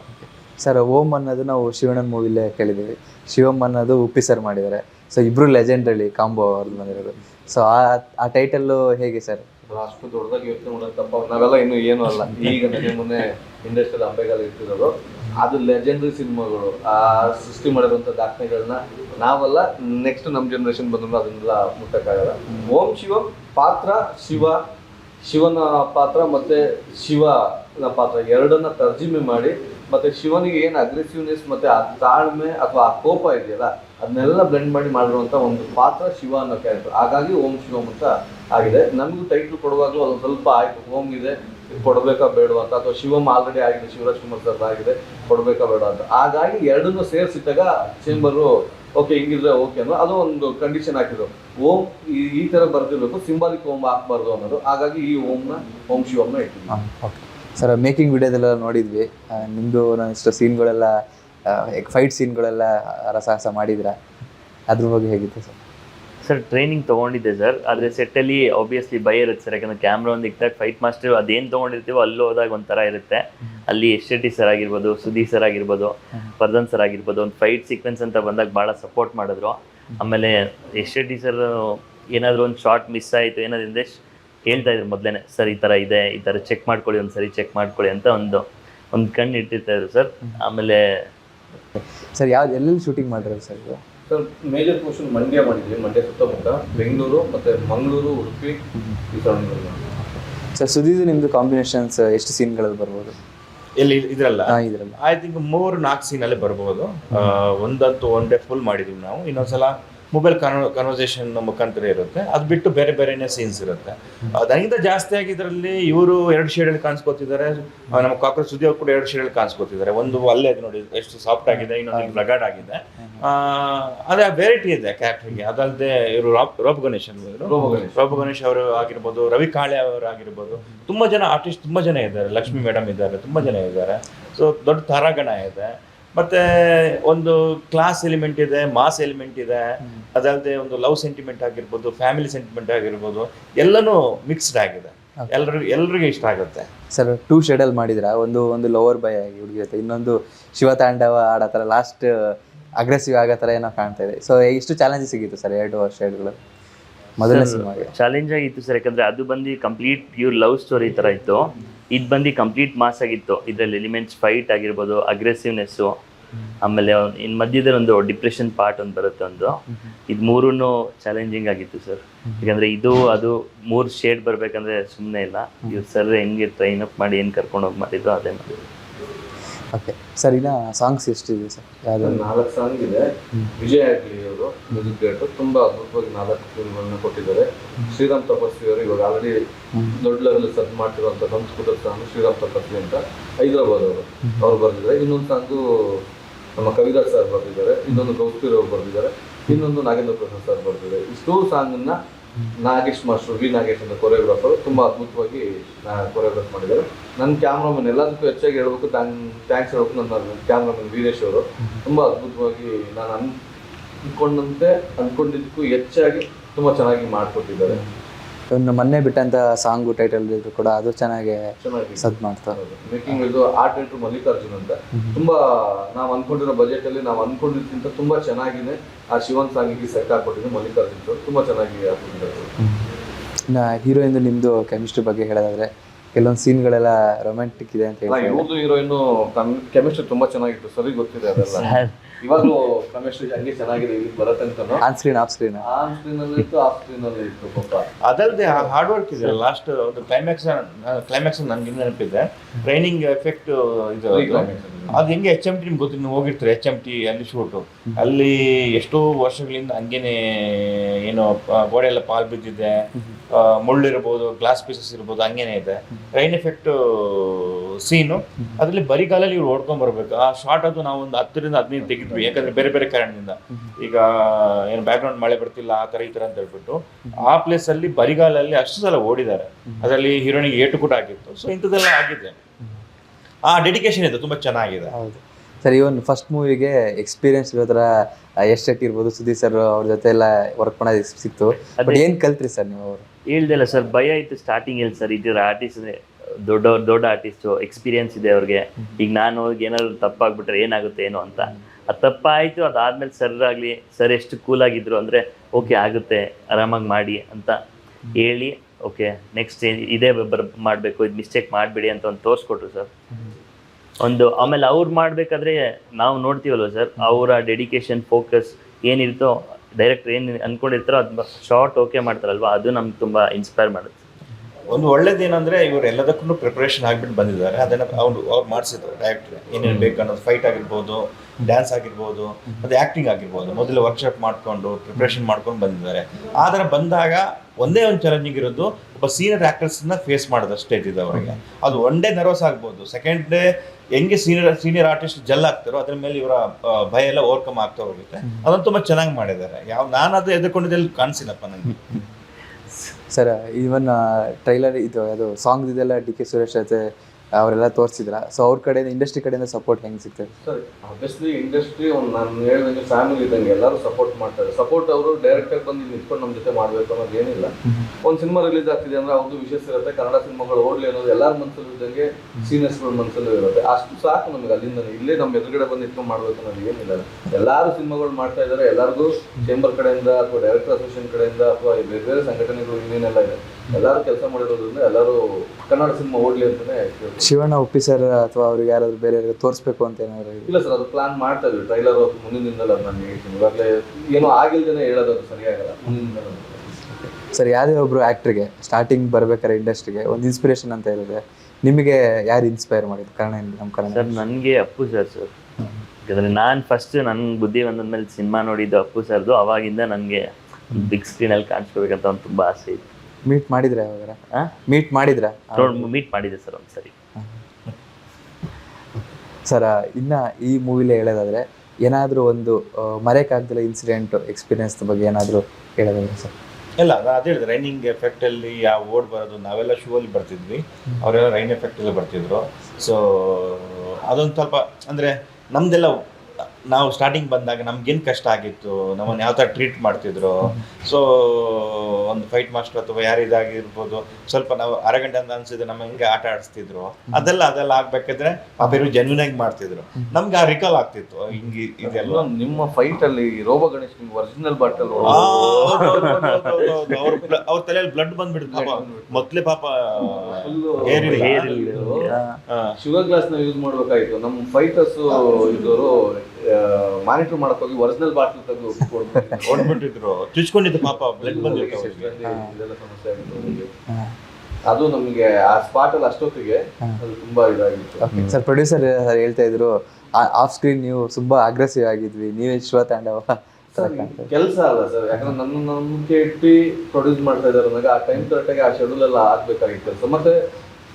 ಸರ್ ಓಂ ಅನ್ನೋದು ನಾವು ಶಿವಣ್ಣನ ಮೂವಿಲೇ ಕೇಳಿದ್ದೀವಿ. ಶಿವಮ್ ಅನ್ನೋದು ಉಪ್ಪಿ ಸರ್ ಮಾಡಿದ್ದಾರೆ. ಸೊ ಇಬ್ರು ಲೆಜೆಂಡ್ರಲ್ಲಿ ಕಾಂಬೋ ಅವ್ರದ್ದು ಬಂದಿರೋದು. ಸೊ ಆ ಆ ಟೈಟಲ್ಲು ಹೇಗೆ ಸರ್? ಅಷ್ಟು ದೊಡ್ಡದಾಗಿ ಯೋಚನೆ ಮಾಡೋದು ತಪ್ಪ. ನಾವೆಲ್ಲ ಇನ್ನು ಏನು ಅಲ್ಲ. ಈಗ ನನಗೆ ಮೊನ್ನೆ ಇಂಡಸ್ಟ್ರಿಯಲ್ ಅಂಬೆಗಾಲ ಇಟ್ಟಿರೋದು. ಅದು ಲೆಜೆಂಡ್ರಿ ಸಿನಿಮಾಗಳು. ಆ ಸೃಷ್ಟಿ ಮಾಡಿರುವಂಥ ದಾಖಲೆಗಳನ್ನ ನಾವೆಲ್ಲ ನೆಕ್ಸ್ಟ್ ನಮ್ಮ ಜನರೇಷನ್ ಬಂದ್ರು ಅದನ್ನೆಲ್ಲ ಮುಟ್ಟಕ್ಕಾಗಲ್ಲ ಓಂ ಶಿವ ಪಾತ್ರ ಶಿವ. ಶಿವನ ಪಾತ್ರ ಮತ್ತೆ ಶಿವನ ಪಾತ್ರ ಎರಡನ್ನ ತರ್ಜಿಮೆ ಮಾಡಿ ಮತ್ತೆ ಶಿವನಿಗೆ ಏನು ಅಗ್ರೆಸಿವ್ನೆಸ್ ಮತ್ತೆ ಆ ತಾಳ್ಮೆ ಅಥವಾ ಆ ಕೋಪ ಇದೆಯಲ್ಲ, ಅದನ್ನೆಲ್ಲ ಬ್ಲೆಂಡ್ ಮಾಡಿ ಮಾಡಿರುವಂತ ಒಂದು ಪಾತ್ರ ಶಿವ ಅನ್ನೋ ಕ್ಯಾರೆಕ್ಟರ್ ಹಾಗಾಗಿ ಓಂ ಶಿವಂ ಅಂತ ಆಗಿದೆ. ನಮಗೂ ಟೈಟ್ಲ್ ಕೊಡುವಾಗಲೂ ಅದೊಂದು ಸ್ವಲ್ಪ ಆಯ್ತು. ಓಂ ಇದೆ, ಇದು ಕೊಡಬೇಕಾ ಬೇಡ ಅಂತ, ಅಥವಾ ಶಿವಮ್ ಆಲ್ರೆಡಿ ಆಗಿದೆ, ಶಿವರಾಜ್ ಕುಮಾರ್ ಸರ್ ಆಗಿದೆ, ಕೊಡಬೇಕಾ ಬೇಡ ಅಂತ. ಹಾಗಾಗಿ ಎರಡನ್ನೂ ಸೇರಿಸಿದಾಗ ಚೇಂಬರು ಓಕೆ ಹಿಂಗಿದ್ರೆ ಓಕೆ ಅನ್ನೋ ಅದು ಒಂದು ಕಂಡೀಷನ್ ಹಾಕಿದ್ರು. ಓಂ ಈ ಈ ಥರ ಬರ್ದಿರ್ಬೇಕು ಸಿಂಬಾಲಿಕ್ ಓಂ ಹಾಕ್ಬಾರ್ದು ಅನ್ನೋದು. ಹಾಗಾಗಿ ಈ ಓಂನ, ಓಂ ಶಿವಮ್ನ ಇಟ್ಟಿದ್ವಿ ಓಕೆ ಸರ್ ಮೇಕಿಂಗ್ ವಿಡಿಯೋದೆಲ್ಲ ನೋಡಿದ್ವಿ. ನಿಮ್ಮದು ನಿಮ್ದು ಒಂದಿಷ್ಟು ಸೀನ್ಗಳೆಲ್ಲ ಫೈಟ್ ಸೀನ್ಗಳೆಲ್ಲ ರಸಹಾಸ ಮಾಡಿದ್ರ ಅದ್ರ ಬಗ್ಗೆ ಹೇಗಿತ್ತು ಸರ್ ಸರ್ ಟ್ರೈನಿಂಗ್ ತೊಗೊಂಡಿದ್ದೆ ಸರ್ ಆದರೆ ಸೆಟ್ಟಲ್ಲಿ ಆಬ್ವಿಯಸ್ಲಿ ಭಯ ಇರುತ್ತೆ ಸರ್ ಯಾಕಂದರೆ ಕ್ಯಾಮ್ರಾ ಒಂದು ಇಕ್ತಾಗ ಫೈಟ್ ಮಾಸ್ಟರ್ ಅದೇನು ತೊಗೊಂಡಿರ್ತೀವೋ ಅಲ್ಲಿ ಹೋದಾಗ ಒಂಥರ ಇರುತ್ತೆ. ಅಲ್ಲಿ ಎಸ್ ಟಿ ಸರ್ ಆಗಿರ್ಬೋದು ಸುದೀ ಸರ್ ಆಗಿರ್ಬೋದು ವರ್ಧನ್ ಸರ್ ಆಗಿರ್ಬೋದು ಒಂದು ಫೈಟ್ ಸೀಕ್ವೆನ್ಸ್ ಅಂತ ಬಂದಾಗ ಭಾಳ ಸಪೋರ್ಟ್ ಮಾಡಿದ್ರು. ಆಮೇಲೆ ಎಸ್ ಟಿ ಸರ್ ಏನಾದರೂ ಒಂದು ಶಾರ್ಟ್ ಮಿಸ್ ಆಯಿತು ಏನಾದ್ರಿಂದ ಹೇಳ್ತಾ ಇದ್ರು ಮೊದಲೇ ಸರ್ ಈ ಥರ ಇದೆ ಈ ಥರ ಚೆಕ್ ಮಾಡ್ಕೊಳ್ಳಿ ಒಂದು ಸರಿ ಚೆಕ್ ಮಾಡ್ಕೊಳ್ಳಿ ಅಂತ ಒಂದು ಒಂದು ಕಣ್ಣು ಇಟ್ಟಿರ್ತಾ ಇದ್ರು ಸರ್ ಆಮೇಲೆ ಸರ್ ಯಾವ್ದು ಎಲ್ಲೆಲ್ಲಿ ಶೂಟಿಂಗ್ ಮಾಡಿರೋದು ಸರ್ ಇದು? ಸರ್ ಮೇಜರ್ ಪೋರ್ಷನ್ ಮಂಡ್ಯ ಮಾಡಿದ್ವಿ ಮಂಡ್ಯ ಸುತ್ತಮುತ್ತ. ಬೆಂಗಳೂರು ಮತ್ತು ಮಂಗಳೂರು ಉಡುಪಿ ಈ ಸರ್ ಸುದೀದು ನಿಮ್ಮದು ಕಾಂಬಿನೇಷನ್ಸ್ ಎಷ್ಟು ಸೀನ್ಗಳಲ್ಲಿ ಬರ್ಬೋದು? ಎಲ್ಲಿ ಇದ್ರಲ್ಲ? ಹಾಂ ಇದರಲ್ಲಿ. ಐ ಥಿಂಕ್ ಮೂರು ನಾಲ್ಕು ಸೀನಲ್ಲೇ ಬರ್ಬೋದು. ಒಂದಂತೂ ಒನ್ ಡೇ ಫುಲ್ ಮಾಡಿದೀವಿ ನಾವು. ಇನ್ನೊಂದ್ಸಲ ಮೊಬೈಲ್ ಕನ್ವರ್ಸೇಷನ್ ಮುಖಾಂತರ ಇರುತ್ತೆ. ಅದು ಬಿಟ್ಟು ಬೇರೆ ಬೇರೆನೇ ಸೀನ್ಸ್ ಇರುತ್ತೆ. ಅದಕ್ಕಿಂತ ಜಾಸ್ತಿ ಆಗಿ ಇದರಲ್ಲಿ ಇವರು ಎರಡು ಶೇಡಲ್ಲಿ ಕಾಣಿಸ್ಕೊತಿದ್ದಾರೆ ನಮ್ಮ ಕಾಕ್ರ ಸುದ್ದಿ ಅವ್ರು ಕೂಡ ಎರಡು ಶೇಡಲ್ಲಿ ಕಾಣಿಸ್ಕೊತಿದ್ದಾರೆ ಒಂದು ಅಲ್ಲೇ ನೋಡಿ ಎಷ್ಟು ಸಾಫ್ಟ್ ಆಗಿದೆ ಇನ್ನೊಂದು ಲಗಾಡ್ ಆಗಿದೆ. ಅದೇ ವೆರೈಟಿ ಇದೆ ಕ್ಯಾರೆಕ್ಟರ್ಗೆ ಅದಲ್ಲದೆ ಇವರು Rob Rob Ganesh Rob. Ganesh. ಅವರು ಆಗಿರ್ಬೋದು ರವಿ ಕಾಳೆ ಅವರು ಆಗಿರ್ಬೋದು ತುಂಬಾ ಜನ ಆರ್ಟಿಸ್ಟ್ ತುಂಬಾ ಜನ ಇದ್ದಾರೆ. ಲಕ್ಷ್ಮಿ ಮೇಡಮ್ ಇದ್ದಾರೆ ತುಂಬಾ ಜನ ಇದ್ದಾರೆ. ಸೊ ದೊಡ್ಡ ತಾರಾಗಣ ಇದೆ. ಮತ್ತೆ ಒಂದು ಕ್ಲಾಸ್ ಎಲಿಮೆಂಟ್ ಇದೆ ಮಾಸ್ ಎಲಿಮೆಂಟ್ ಇದೆ. ಅದಲ್ಲದೆ ಒಂದು ಲವ್ ಸೆಂಟಿಮೆಂಟ್ ಆಗಿರ್ಬೋದು ಫ್ಯಾಮಿಲಿ ಸೆಂಟಿಮೆಂಟ್ ಆಗಿರ್ಬೋದು ಎಲ್ಲನೂ ಮಿಕ್ಸ್ಡ್ ಆಗಿದೆ. ಎಲ್ರಿಗೂ ಎಲ್ರಿಗೂ ಇಷ್ಟ ಆಗುತ್ತೆ. ಸರ್ ಟೂ ಶೆಡಲ್ ಮಾಡಿದ್ರ? ಒಂದು ಒಂದು ಲವರ್ ಬೈ ಆಗಿ ಹುಡುಗಿ ಜೊತೆ. ಇನ್ನೊಂದು ಶಿವತಾಂಡವ ಆಡೋ ಥರ ಲಾಸ್ಟ್ ಅಗ್ರೆಸಿವ್ ಆಗೋ ಥರ ಏನೋ ಕಾಣ್ತಾ ಇದೆ. ಸೊ ಇಷ್ಟು ಚಾಲೆಂಜಸ್ ಸಿಗಿತ್ತು ಸರ್ ಎರಡು ಶೇಡ್ಗಳು ಮೊದಲನೇ ಸಿನಿಮಾಗೆ. ಚಾಲೆಂಜ್ ಆಗಿತ್ತು ಸರ್ ಯಾಕಂದ್ರೆ ಅದು ಬಂದು ಕಂಪ್ಲೀಟ್ ಪ್ಯೂರ್ ಲವ್ ಸ್ಟೋರಿ ತರ ಇತ್ತು. ಇದು ಬಂದು ಕಂಪ್ಲೀಟ್ ಮಾಸ್ ಆಗಿತ್ತು. ಇದರಲ್ಲಿ ಎಲಿಮೆಂಟ್ಸ್ ಫೈಟ್ ಆಗಿರ್ಬೋದು ಅಗ್ರೆಸಿವ್ನೆಸ್ಸು ಆಮೇಲೆ ಇನ್ ಮಧ್ಯದಲ್ಲಿ ಒಂದು ಡಿಪ್ರೆಷನ್ ಪಾರ್ಟ್ ಒಂದು ಬರುತ್ತೆ ಒಂದು. ಇದು ಮೂರೂ ಚಾಲೆಂಜಿಂಗ್ ಆಗಿತ್ತು ಸರ್ ಯಾಕಂದ್ರೆ ಇದು ಅದು ಮೂರು ಶೇಡ್ ಬರಬೇಕಂದ್ರೆ ಸುಮ್ಮನೆ ಇಲ್ಲ. ಇವ್ರು ಸರ್ ಹೆಂಗೆ ಟ್ರೈನ್ ಅಪ್ ಮಾಡಿ ಏನು ಕರ್ಕೊಂಡು ಹೋಗಿ ಮಾಡಿದ್ರು ಅದೇ ಮಾಡಿದ್ರು. ಓಕೆ. ಸರ್ ಇನ್ನು ಸಾಂಗ್ಸ್ ಎಷ್ಟಿದೆ ಸರ್? ಯಾವುದು ನಾಲ್ಕು ಸಾಂಗ್ ಇದೆ. ವಿಜಯ್ ಆಗ್ಲಿ ಅವರು ಮ್ಯೂಸಿಕ್ ಡೈರೆಕ್ಟರ್ ತುಂಬಾ ಅದ್ಭುತವಾಗಿ ನಾಲ್ಕು ಫಿಲ್ಮ್ಗಳನ್ನ ಕೊಟ್ಟಿದ್ದಾರೆ. ಶ್ರೀರಾಮ್ ತಪಸ್ವಿ ಅವರು ಇವಾಗ ಆಲ್ರೆಡಿ ದೊಡ್ಡ ಲೆವೆಲ್ ಸದ್ ಮಾಡ್ತಿರುವಂತ ಸಂಸ್ಕೃತ ಸಾಂಗ್ ಶ್ರೀರಾಮ್ ತಪಸ್ವಿ ಅಂತ ಹೈದರಾಬಾದ್ ಅವರು. ಅವ್ರು ಬರೆದಿದ್ದಾರೆ. ಇನ್ನೊಂದು ಸಾಂಗು ನಮ್ಮ ಕವಿದಾಸ್ ಸರ್ ಬರೆದಿದ್ದಾರೆ. ಇನ್ನೊಂದು ಗೌಸ್ತಿರ್ ಅವರು ಬರೆದಿದ್ದಾರೆ. ಇನ್ನೊಂದು ನಾಗೇಂದ್ರ ಪ್ರಸಾದ್ ಸರ್ ಬರೆದಿದ್ದಾರೆ. ಇಷ್ಟು ಸಾಂಗನ್ನ ನಾಗೇಶ್ ಮಾಸ್ಟರ್ ವಿ ನಾಗೇಶ್ ಅಂತ ಕೊರಿಯೋಗ್ರಾಫರ್ ತುಂಬಾ ಅದ್ಭುತವಾಗಿ ಕೊರಿಯೋಗ್ರಾಫ್ ಮಾಡಿದ್ದಾರೆ. ನನ್ನ ಕ್ಯಾಮ್ರಾಮನ್ ಎಲ್ಲದಕ್ಕೂ ಹೆಚ್ಚಾಗಿ ಹೇಳ್ಬೇಕು ಥ್ಯಾಂಕ್ಸ್ ಹೇಳ್ಬೇಕು ನನ್ನ ಕ್ಯಾಮ್ರಾಮನ್ ವೀರೇಶ್ ಅವರು. ತುಂಬಾ ಅದ್ಭುತವಾಗಿ ನಾನು ಅನ್ಕೊಂಡಂತೆ ಅಂದ್ಕೊಂಡಿದ್ದಕ್ಕೂ ಹೆಚ್ಚಾಗಿ ತುಂಬಾ ಚೆನ್ನಾಗಿ ಮಾಡ್ಕೊಟ್ಟಿದ್ದಾರೆ. ಇನ್ನು ಮೊನ್ನೆ ಬಿಟ್ಟಂತ ಸಾಂಗು ಟೈಟಲ್ ಇದ್ರು ಕೂಡ ಅದು ಚೆನ್ನಾಗಿ ಸದ್ ಮಾಡ್ತಾ. ಮೇಕಿಂಗ್ ಇದು ಆರ್ಟ್ ಡೈರೆಕ್ಟರ್ ಮಲ್ಲಿಕಾರ್ಜುನ್ ಅಂತ. ತುಂಬಾ ನಾವು ಅನ್ಕೊಂಡಿರೋ ಬಜೆಟ್ ಅಲ್ಲಿ ನಾವು ಅನ್ಕೊಂಡಿದ್ದಕ್ಕಿಂತ ತುಂಬಾ ಚೆನ್ನಾಗಿದೆ ಆ ಶಿವನ್ ಸಾಂಗಿಗೆ ಸೆಟ್ ಹಾಕೊಟ್ಟಿದ್ದು ಮಲ್ಲಿಕಾರ್ಜುನ್ ತುಂಬಾ ಚೆನ್ನಾಗಿ ಇನ್ನು ಹೀರೋಯಿನ್ ನಿಮ್ದು ಕೆಮಿಸ್ಟ್ರಿ ಬಗ್ಗೆ ಹೇಳೋದಾದ್ರೆ ಕೆಲವೊಂದು ಸೀನ್ಗಳೆಲ್ಲ ರೊಮ್ಯಾಂಟಿಕ್ ಇದೆ ಅಂತ ಹೇಳಿ ಇವ್ರದ್ದು ಹೀರೋಯಿನ್ ಕೆಮಿಸ್ಟ್ರಿ ತುಂಬಾ ಚೆನ್ನಾಗಿತ್ತು. ಸರಿ ಗೊತ್ತಿದೆ ಅದೆಲ್ಲ. ಇವಾಗಲೂ ರಮೇಶ್ ಹಂಗೆ ಚೆನ್ನಾಗಿದೆ ಇಲ್ಲಿ ಬರತ್ತೆ ಅಂತ on screen off screen on screen ಅಲ್ಲಿ ಇತ್ತು ಆಫ್ ಸ್ಕ್ರೀನ್ ಅಲ್ಲಿ ಇತ್ತು ಪಾಪ. ಅದಲ್ಲದೆ ಹಾರ್ಡ್ ವರ್ಕ್ ಇದೆ. ಲಾಸ್ಟ್ ಒಂದು ಕ್ಲೈಮ್ಯಾಕ್ಸ್ ಕ್ಲೈಮ್ಯಾಕ್ಸ್ ನನ್ಗೆ ಇನ್ನೂ ನೆನಪಿದೆ. ಟ್ರೈನಿಂಗ್ ಎಫೆಕ್ಟ್ ಇದು ಅದು. ಹೆಂಗೆ ಎಚ್ ಎಂ ಟಿ ನಿಮ್ಗೆ ಗೊತ್ತು ಹೋಗಿರ್ತಾರೆ ಎಚ್ ಎಂ ಟಿ ಅಲ್ಲಿ ಶೂಟು ಅಲ್ಲಿ ಎಷ್ಟೋ ವರ್ಷಗಳಿಂದ ಹಂಗೇನೆ ಏನು ಗೋಡೆ ಎಲ್ಲ ಪಾಲ್ ಬಿದ್ದಿದೆ. ಮುಳ್ಳು ಮುಳ್ಳಿರ್ಬೋದು ಗ್ಲಾಸ್ ಪೀಸಸ್ ಇರ್ಬೋದು ಹಂಗೇನೆ ಇದೆ. ರೈನ್ ಎಫೆಕ್ಟ್ ಸೀನು ಅದರಲ್ಲಿ ಬರಿಗಾಲಲ್ಲಿ ಇವ್ರು ಓಡ್ಕೊಂಡ್ ಬರ್ಬೇಕು. ಆ ಶಾರ್ಟ್ ಅದು ನಾವು ಒಂದು ಹತ್ತರಿಂದ ಹದಿನೈದು ತೆಗಿದ್ವಿ ಯಾಕಂದ್ರೆ ಬೇರೆ ಬೇರೆ ಕಾರಣದಿಂದ. ಈಗ ಏನು ಬ್ಯಾಕ್ಗ್ರೌಂಡ್ ಮಳೆ ಬರ್ತಿಲ್ಲ ಆ ತರ ಈ ಥರ ಅಂತ ಹೇಳ್ಬಿಟ್ಟು ಆ ಪ್ಲೇಸ್ ಅಲ್ಲಿ ಬರಿಗಾಲಲ್ಲಿ ಅಷ್ಟು ಸಲ ಓಡಿದ್ದಾರೆ. ಅದರಲ್ಲಿ ಹೀರೋನಿಗೆ ಏಟು ಕೂಡ ಆಗಿತ್ತು. ಸೊ ಇಂಥದ್ದೆಲ್ಲ ಆಗಿದೆ. ಆ ಡೆಡಿಕೇಶನ್ ಇದೆ ತುಂಬಾ ಚೆನ್ನಾಗಿದೆ. ಹೌದು. ಸರಿ ಒಂದು ಫಸ್ಟ್ ಮೂವಿಗೆ ಎಕ್ಸ್ಪೀರಿಯನ್ಸ್ ಇರೋ ಥರ ಯಶ್ ಶೆಟ್ಟಿ ಇರ್ಬೋದು ಸುದೀಪ್ ಸರ್ ಅವ್ರ ಜೊತೆ ಎಲ್ಲ ವರ್ಕ್ ಮಾಡೋದು ಸಿಕ್ತು. ಬಟ್ ಏನು ಕಲ್ತ್ರಿ ಸರ್ ನೀವು ಅವರು? ಹೇಳ್ದಲ್ಲ ಸರ್ ಭಯ ಇತ್ತು ಸ್ಟಾರ್ಟಿಂಗ್ ಹೇಳಿ ಸರ್. ಇದ್ರ ಆರ್ಟಿಸ್ಟ್ ದೊಡ್ಡ ದೊಡ್ಡ ಆರ್ಟಿಸ್ಟು ಎಕ್ಸ್ಪೀರಿಯನ್ಸ್ ಇದೆ ಅವ್ರಿಗೆ. ಈಗ ನಾನು ಹೋಗಿ ಏನಾದ್ರು ತಪ್ಪಾಗ್ಬಿಟ್ರೆ ಏನಾಗುತ್ತೆ ಏನು ಅಂತ. ಅದು ತಪ್ಪಾಯಿತು ಅದಾದ್ಮೇಲೆ ಸರ್ ಆಗಲಿ ಸರ್ ಎಷ್ಟು ಕೂಲ್ ಆಗಿದ್ರು ಅಂದರೆ ಓಕೆ ಆಗುತ್ತೆ ಆರಾಮಾಗಿ ಮಾಡಿ ಅಂತ ಹೇಳಿ ಓಕೆ ನೆಕ್ಸ್ಟ್ ಇದೇ ಬರ್ ಮಾಡಬೇಕು ಇದು ಮಿಸ್ಟೇಕ್ ಮಾಡಬೇಡಿ ಅಂತ ಒಂದು ತೋರಿಸ್ಕೊಟ್ರು ಸರ್ ಒಂದು ಆಮೇಲೆ ಅವ್ರು ಮಾಡಬೇಕಾದ್ರೆ ನಾವು ನೋಡ್ತೀವಲ್ವ ಸರ್ ಅವರ ಡೆಡಿಕೇಶನ್ ಫೋಕಸ್ ಏನಿರುತ್ತೋ ಡೈರೆಕ್ಟ್ ಏನು ಅನ್ಕೊಂಡಿರ್ತಾರೋ ಅದು ಶಾರ್ಟ್ ಓಕೆ ಮಾಡ್ತಾರಲ್ವಾ ಅದು ನಮ್ಗೆ ತುಂಬ ಇನ್ಸ್ಪೈರ್ ಮಾಡುತ್ತೆ. ಒಂದು ಒಳ್ಳೇದೇನಂದ್ರೆ ಇವರು ಎಲ್ಲದಕ್ಕೂ ಪ್ರಿಪರೇಷನ್ ಆಗ್ಬಿಟ್ಟು ಬಂದಿದ್ದಾರೆ ಅದನ್ನ ಅವ್ರು ಅವ್ರು ಮಾಡಿಸಿದ್ರು ಡೈರೆಕ್ಟ್ ಏನೇನು ಬೇಕು ಅನ್ನೋದು ಫೈಟ್ ಆಗಿರ್ಬೋದು ಡ್ಯಾನ್ಸ್ ಆಗಿರ್ಬೋದು ಮತ್ತು ಆ್ಯಕ್ಟಿಂಗ್ ಆಗಿರ್ಬೋದು ಮೊದಲು ವರ್ಕ್ಶಾಪ್ ಮಾಡಿಕೊಂಡು ಪ್ರಿಪ್ರೇಷನ್ ಮಾಡ್ಕೊಂಡು ಬಂದಿದ್ದಾರೆ. ಆ ಥರ ಬಂದಾಗ ಒಂದೇ ಒಂದು ಚಾಲೆಂಜಿಂಗ್ ಇರೋದು ಒಬ್ಬ ಸೀನಿಯರ್ ಆ್ಯಕ್ಟರ್ಸ್ನ ಫೇಸ್ ಮಾಡೋದಷ್ಟೇ ಇದ್ದಿದ್ದು ಅವರಿಗೆ ಅದು ಒನ್ ಡೇ ನರ್ವಸ್ ಆಗ್ಬೋದು. ಸೆಕೆಂಡ್ ಡೇ ಹೆಂಗೆ ಸೀನಿಯರ್ ಸೀನಿಯರ್ ಆರ್ಟಿಸ್ಟ್ ಜಲ್ ಆಗ್ತಾರೋ ಅದ್ರ ಮೇಲೆ ಇವರ ಭಯ ಎಲ್ಲ ಓವರ್ಕಮ್ ಆಗ್ತಾ ಹೋಗುತ್ತೆ. ಅದನ್ನು ತುಂಬ ಚೆನ್ನಾಗಿ ಮಾಡಿದ್ದಾರೆ. ಯಾವ ನಾನು ಅದು ಎದುರ್ಕೊಂಡಿದ್ದಲ್ಲಿ ಕಾಣಿಸಿಲ್ಲಪ್ಪ ನನಗೆ ಸರ್ ಈವನ್ ಟ್ರೈಲರ್ ಇದು ಅದು ಸಾಂಗ್ ಇದೆಲ್ಲ ಡಿ ಕೆ ಸುರೇಶ್ ಜೊತೆ ಅವರೆಲ್ಲ ತೋರಿಸಿದ್ರ. ಸೊ ಅವ್ರ ಕಡೆಯಿಂದ ಇಂಡಸ್ಟ್ರಿ ಕಡೆಯಿಂದ ಸಪೋರ್ಟ್ ಹೆಂಗೆ ಸಿಗ್ತದೆ? ಸರಿ ಆಬ್ವಿಯಸ್ಲಿ ಇಂಡಸ್ಟ್ರಿ ಒಂದು ನಾನು ಹೇಳಿದಂಗೆ ಫ್ಯಾಮಿಲಿ ಇದ್ದಂಗೆ ಎಲ್ಲರೂ ಸಪೋರ್ಟ್ ಮಾಡ್ತಾರೆ. ಸಪೋರ್ಟ್ ಅವರು ಡೈರೆಕ್ಟ್ ಆಗಿ ಬಂದು ನಿಂತ್ಕೊಂಡು ನಮ್ಮ ಜೊತೆ ಮಾಡಬೇಕು ಅನ್ನೋದು ಏನಿಲ್ಲ. ಒಂದು ಸಿನಿಮಾ ರಿಲೀಸ್ ಆಗ್ತಿದೆ ಅಂದ್ರೆ ಅವ್ರದ್ದು ವಿಶೇಷ ಇರುತ್ತೆ. ಕನ್ನಡ ಸಿನಿಮಾಗಳು ಓಡ್ಲಿ ಅನ್ನೋದು ಎಲ್ಲರ ಮನಸ್ಸಲ್ಲೂ ಇದ್ದಂಗೆ ಸೀನಿಯರ್ಸ್ಗಳ ಮನಸ್ಸಲ್ಲೂ ಇರುತ್ತೆ. ಅಷ್ಟು ಸಾಕು ನಮಗೆ ಅಲ್ಲಿಂದ ಇಲ್ಲೇ ನಮ್ಮ ಎದುರುಗಡೆ ಬಂದು ನಿಂತ್ಕೊಂಡು ಮಾಡಬೇಕು ಅನ್ನೋದು ಏನಿಲ್ಲ. ಎಲ್ಲರೂ ಸಿನಿಮಾಗಳು ಮಾಡ್ತಾ ಇದ್ದಾರೆ ಎಲ್ಲರಿಗೂ ಚೇಂಬರ್ ಕಡೆಯಿಂದ ಅಥವಾ ಡೈರೆಕ್ಟರ್ ಅಸೋಸಿಯೇಷನ್ ಕಡೆಯಿಂದ ಅಥವಾ ಬೇರೆ ಬೇರೆ ಸಂಘಟನೆಗಳು ಇನ್ನೇನೆಲ್ಲ ಇದೆ. ಎಲ್ಲರೂ ಕೆಲಸ ಮಾಡಿರೋದ್ರಿಂದ ಎಲ್ಲರೂ ಕನ್ನಡ ಸಿನಿಮಾ ಓಡ್ಲಿ ಅಂತಾನೆ. ಶಿವಣ್ಣ ಉಪ್ಪಿ ಸರ್ ಅಥವಾ ಅವ್ರಿಗೆ ಯಾರಾದ್ರೂ ಬೇರೆ ತೋರಿಸ್ಬೇಕು ಅಂತ ಏನಾದ್ರು? ಇಲ್ಲ ಸರ್ ಅದು ಪ್ಲಾನ್ ಮಾಡ್ತಾ ಇದ್ವಿ. ಟ್ರೈಲರ್ ಮುಂದಿನ ದಿನದಲ್ಲಿ ಅದು ನಾನು ಹೇಳ್ತೀನಿ. ಇವಾಗಲೇ ಏನೋ ಆಗಿಲ್ದೇನೆ ಹೇಳೋದು ಅದು ಸರಿಯಾಗಲ್ಲ. ಮುಂದಿನ ದಿನದಲ್ಲಿ ಸರ್ ಯಾವುದೇ ಒಬ್ರು ಆ್ಯಕ್ಟ್ರಿಗೆ ಸ್ಟಾರ್ಟಿಂಗ್ ಬರ್ಬೇಕಾದ್ರೆ ಇಂಡಸ್ಟ್ರಿಗೆ ಒಂದು ಇನ್ಸ್ಪಿರೇಷನ್ ಅಂತ ಇರುತ್ತೆ. ನಿಮಗೆ ಯಾರು ಇನ್ಸ್ಪೈರ್ ಮಾಡಿದ್ರು ಕನ್ನಡ ನಮ್ಮ ಕನ್ನಡ ಸರ್ ನನಗೆ ಅಪ್ಪು ಸರ್ ಸರ್. ಯಾಕಂದರೆ ನಾನು ಫಸ್ಟ್ ನನ್ನ ಬುದ್ಧಿ ಬಂದ್ಮೇಲೆ ಸಿನಿಮಾ ನೋಡಿದ್ದು ಅಪ್ಪು ಸರ್ದು. ಅವಾಗಿಂದ ನನಗೆ ಬಿಗ್ ಸ್ಕ್ರೀನಲ್ಲಿ ಕಾಣಿಸ್ಕೋಬೇಕಂತ ಒಂದು ತುಂಬ ಆಸೆ ಇತ್ತು. ಮೀಟ್ ಮಾಡಿದ್ರೆ ಯಾವಾಗ ಆ? ಮೀಟ್ ಮಾಡಿದ್ರಾ? ಮೀಟ್ ಮಾಡಿದೆ ಸರ್ ಒಂದ್ಸರಿ. ಸರ್ ಇನ್ನ ಈ ಮೂವಿಲಿ ಹೇಳೋದಾದ್ರೆ ಏನಾದರೂ ಒಂದು ಮರೆಯಕ್ಕಾಗ್ದಿಲ್ಲ ಇನ್ಸಿಡೆಂಟ್ ಎಕ್ಸ್ಪೀರಿಯನ್ಸ್ ಬಗ್ಗೆ ಏನಾದರೂ ಹೇಳೋದಾದ್ರೆ ಸರ್? ಇಲ್ಲ ಅದು ಹೇಳಿದ್ರೆ ಹೇಳಿದೆ ರೈನಿಂಗ್ ಎಫೆಕ್ಟಲ್ಲಿ ಯಾವ ಓಡ್ ಬರೋದು ನಾವೆಲ್ಲ ಶೂ ಅಲ್ಲಿ ಬರ್ತಿದ್ವಿ. ಅವರೆಲ್ಲ ರೈನ್ ಎಫೆಕ್ಟಲ್ಲಿ ಬರ್ತಿದ್ರು. ಸೊ ಅದೊಂದು ಸ್ವಲ್ಪ ಅಂದರೆ ನಮ್ದೆಲ್ಲ ನಾವು ಸ್ಟಾರ್ಟಿಂಗ್ ಬಂದಾಗ ನಮ್ಗೇನು ಕಷ್ಟ ಆಗಿತ್ತು? ನಮ್ಮನ್ನು ಯಾವ ಥರ ಟ್ರೀಟ್ ಮಾಡ್ತಿದ್ರು? ಸೊ ಒಂದು ಫೈಟ್ ಮಾಸ್ಟರ್ ಅಥವಾ ಯಾರು ಇದಾಗಿರ್ಬೋದು ಸ್ವಲ್ಪ ನಾವು ಅರಗಂಟೆ ಅಂತ ಅನ್ಸಿದ್ರೆ ನಮ್ಮ ಹಿಂಗೆ ಆಟ ಆಡಿಸ್ತಿದ್ರು. ಅದೆಲ್ಲ ಅದೆಲ್ಲ ಆಗ್ಬೇಕಾದ್ರೆ ಬೇರೆ ಜೆನ್ಯೂನ್ ಆಗಿ ಮಾಡ್ತಿದ್ರು. ನಮ್ಗೆ ಆ ರಿಕಾಲ್ ಆಗ್ತಿತ್ತು. ಹಿಂಗೆ ಇದೆಲ್ಲ. ನಿಮ್ಮ ಫೈಟ್ ಅಲ್ಲಿ ರೋಬೋ ಗಣೇಶ್ ನಿಮ್ಗೆ ಒರಿಜಿನಲ್ ಬಾಟಲ್ ಅವ್ರ ಅವ್ರ ತಲೆಯಲ್ಲಿ ಬ್ಲಡ್ ಬಂದ್ಬಿಡುತ್ತೆ ಮೊದಲೇ ಪಾಪ ಶುಗರ್ ಗ್ಲಾಸ್ನ ಯೂಸ್ ಮಾಡ್ಬೇಕಾಯ್ತು. ನಮ್ಮ ಫೈಟರ್ಸ್ ಇದ್ದವರು ಮಾನಿಟರ್ ಮಾಡಕ್ ಹೋಗಿ ಒರಿಜಿನಲ್ ಬಾಟಲ್ ತೆಗೆದು. ಹೊಡ್ಬಿಟ್ಟಿದ್ರು ಚುಚ್ಕೊಂಡಿದ್ದು ಪಾಪ ಬ್ಲಡ್ ಬಂದಿತ್ತು ಇದೆಲ್ಲ ಸಮಸ್ಯೆ ಆಗಿತ್ತು ಅದು ನಮಗೆ ಆ ಸ್ಪಾಟ್ ಅಲ್ಲಿ ಅಷ್ಟೊತ್ತಿಗೆ ಅದು ತುಂಬಾ ಇದಾಗಿತ್ತು. ಸರ್ ಪ್ರೊಡ್ಯೂಸರ್ ಹೇಳ್ತಾ ಇದ್ರು ಆಫ್ ಸ್ಕ್ರೀನ್ ನೀವು ತುಂಬಾ ಅಗ್ರೆಸಿವ್ ಆಗಿದ್ವಿ ನೀವೇ ಶಿವ ತಾಂಡವ. ಕೆಲಸ ಅಲ್ಲ ಸರ್ ಯಾಕಂದ್ರೆ ನನ್ನ ನಂಬಿಕೆ ಇಟ್ಟು ಪ್ರೊಡ್ಯೂಸ್ ಮಾಡ್ತಾ ಇದ್ದಾರೆ ಅಂದಾಗ ಆ ಟೈಮ್ ಕರೆಕ್ಟಾಗಿ ಆ ಶೆಡ್ಯೂಲ್ ಎಲ್ಲ ಆಗ್ಬೇಕಾಗಿತ್ತು ಕೆಲಸ ಮತ್ತೆ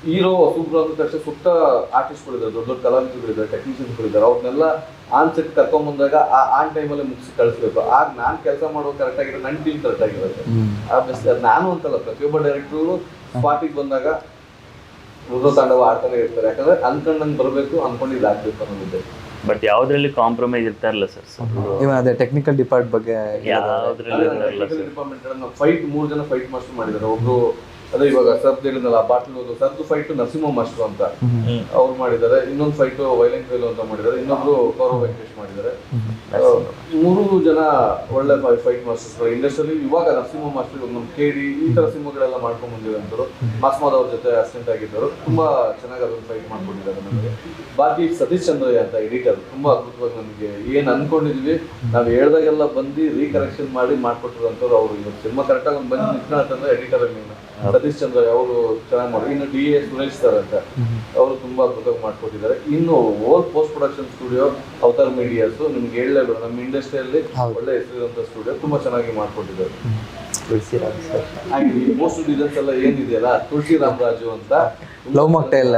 ಹೀರೋ ಸೂಪರ್ ಅಂದ ತಕ್ಷಣ ಸುತ್ತ ಆರ್ಟಿಸ್ಟ್ಗಳಿದ್ದಾರೆ ದೊಡ್ಡ ದೊಡ್ಡ ಕಲಾವಿದರುಗಳಿದ್ದಾರೆ ಟೆಕ್ನಿಷಿಯನ್ಸ್ಗಳಿದ್ದಾರೆ ಅವ್ರನ್ನೆಲ್ಲ ಆನ್ ಸೆಟ್ ಕರ್ಕೊಂಡ್ ಬಂದಾಗ ಆ ಆನ್ ಟೈಮಲ್ಲಿ ಮುಗಿಸಿ ಕಳಿಸ್ಬೇಕು. ಆಗ ನಾನು ಕೆಲಸ ಮಾಡೋ ಕರೆಕ್ಟ್ ಆಗಿರೋ ನನ್ನ ಟೀಮ್ ಕರೆಕ್ಟ್ ಆಗಿರುತ್ತೆ ಆಬ್ವಿಯಸ್ಲಿ ಅದು ನಾನು ಅಂತಲ್ಲ ಪ್ರತಿಯೊಬ್ಬ ಡೈರೆಕ್ಟ್ರು ಸ್ಪಾಟಿಗೆ ಬಂದಾಗ ಮೃದು ತಾಂಡವ ಆಡ್ತಾನೆ ಇರ್ತಾರೆ. ಯಾಕಂದ್ರೆ ಅನ್ಕೊಂಡಂಗೆ ಬರಬೇಕು ಅನ್ಕೊಂಡಿದ್ದು ಆಗ್ಬೇಕು ಅನ್ನೋದಿದೆ ಬಟ್ ಯಾವ್ದ್ರಲ್ಲಿ ಕಾಂಪ್ರಮೈಸ್ ಇರ್ತಾ ಇಲ್ಲ ಸರ್ ಇವನ್ ಅದೇ ಟೆಕ್ನಿಕಲ್ ಡಿಪಾರ್ಟ್ ಬಗ್ಗೆ ಯಾವ್ದ್ರಲ್ಲಿ ಇರಲ್ಲ ಸರ್ ಡಿಪಾರ್ಟ್ಮೆಂಟ್ ಫೈಟ್ ಮೂರು ಜನ ಫೈಟ್ ಮಾಸ್ಟರ್ ಮಾಡಿದ್ದಾರೆ. ಒಬ್ರು ಅದೇ ಇವಾಗ ಸರ್ ಹೇಳಿದ್ನಲ್ಲ ಬಾಟ್ಲ್ ಸರ್ದು ಫೈಟ್ ನರಸಿಂಹ ಮಾಸ್ಟರ್ ಅಂತ. ಅವ್ರು ಮಾಡಿದ್ದಾರೆ. ಇನ್ನೊಂದು ಫೈಟ್ ವೈಲೆಂಟ್ ವೇಲು ಅಂತ ಮಾಡಿದ್ದಾರೆ. ಇನ್ನೊಬ್ರು ಗೌರವ್ ವೆಂಕಟೇಶ್ ಮಾಡಿದ್ದಾರೆ. ಮೂರು ಜನ ಒಳ್ಳೆ ಫೈಟ್ ಮಾಸ್ಟರ್ಸ್ ಇಂಡಸ್ಟ್ರಿಯಲ್ಲಿ ಇವಾಗ ನರಸಿಂಹ ಮಾಸ್ಟರ್ ನಮ್ಮ ಕೇಡಿ ಈ ತರ ಸಿನಿಮಾಗಳೆಲ್ಲ ಮಾಡ್ಕೊಂಡ್ ಬಂದಿರೋಂಥವ್ರು ಮಾಸ್ಮಾದ್ ಅವ್ರ ಜೊತೆ ಅಸಿಸ್ಟೆಂಟ್ ಆಗಿದ್ದರು. ತುಂಬಾ ಚೆನ್ನಾಗಿ ಅದನ್ನ ಫೈಟ್ ಮಾಡ್ಕೊಂಡಿದ್ದಾರೆ ನಮಗೆ. ಬಾಕಿ ಸತೀಶ್ ಚಂದ್ರಯ್ಯ ಅಂತ ಎಡಿಟರ್ ತುಂಬಾ ಅದ್ಭುತವಾಗಿ ನಮಗೆ ಏನ್ ಅನ್ಕೊಂಡಿದ್ವಿ. ನಾವ್ ಹೇಳ್ದಾಗೆಲ್ಲ ಬಂದು ರೀಕರೆಕ್ಷನ್ ಮಾಡಿ ಮಾಡ್ಕೊಟ್ಟಿರೋಂಥವ್ರು ಅವ್ರು ಇವತ್ತು ಸಿನಿಮಾ ಕರೆಕ್ಟಾಗಿ ಒಂದು ಬಂದು ನಿಂತ್ಕೊಂಡ್ರೆ ಎಡಿಟರ್ ಮೇನ್ ಸತೀಶ್ ಚಂದ್ರ ಅವರು ಚೆನ್ನಾಗಿ ಮಾಡಿ ಇನ್ನು ಡಿ ಎ ಸುರೇಶ್ ಸರ್ ಅಂತ ಅವರು ತುಂಬಾ ಅದ್ಭುತವಾಗಿ ಮಾಡ್ಕೊಟ್ಟಿದ್ದಾರೆ. ಇನ್ನು all post production studio Avatar medias ನಿಮ್ಗೆ ಹೇಳಲೇಬೇಡ ನಮ್ಮ ಇಂಡಸ್ಟ್ರಿಯಲ್ಲಿ ಒಳ್ಳೆ ಹೆಸರಿರುವಂತ ಸ್ಟುಡಿಯೋ ತುಂಬಾ ಚೆನ್ನಾಗಿ ಮಾಡ್ಕೊಟ್ಟಿದ್ದಾರೆ. ಹಾಗೆ ಮೋಸ್ಟ್ ಪೋಸ್ಟ್ ಡಿಸೈನ್ಸ್ ಎಲ್ಲ ಏನಿದೆಯಲ್ಲ ತುಳಸಿ ರಾಮರಾಜು ಅಂತ. ಲವ್ ಮಕ್ಟೈಲ್.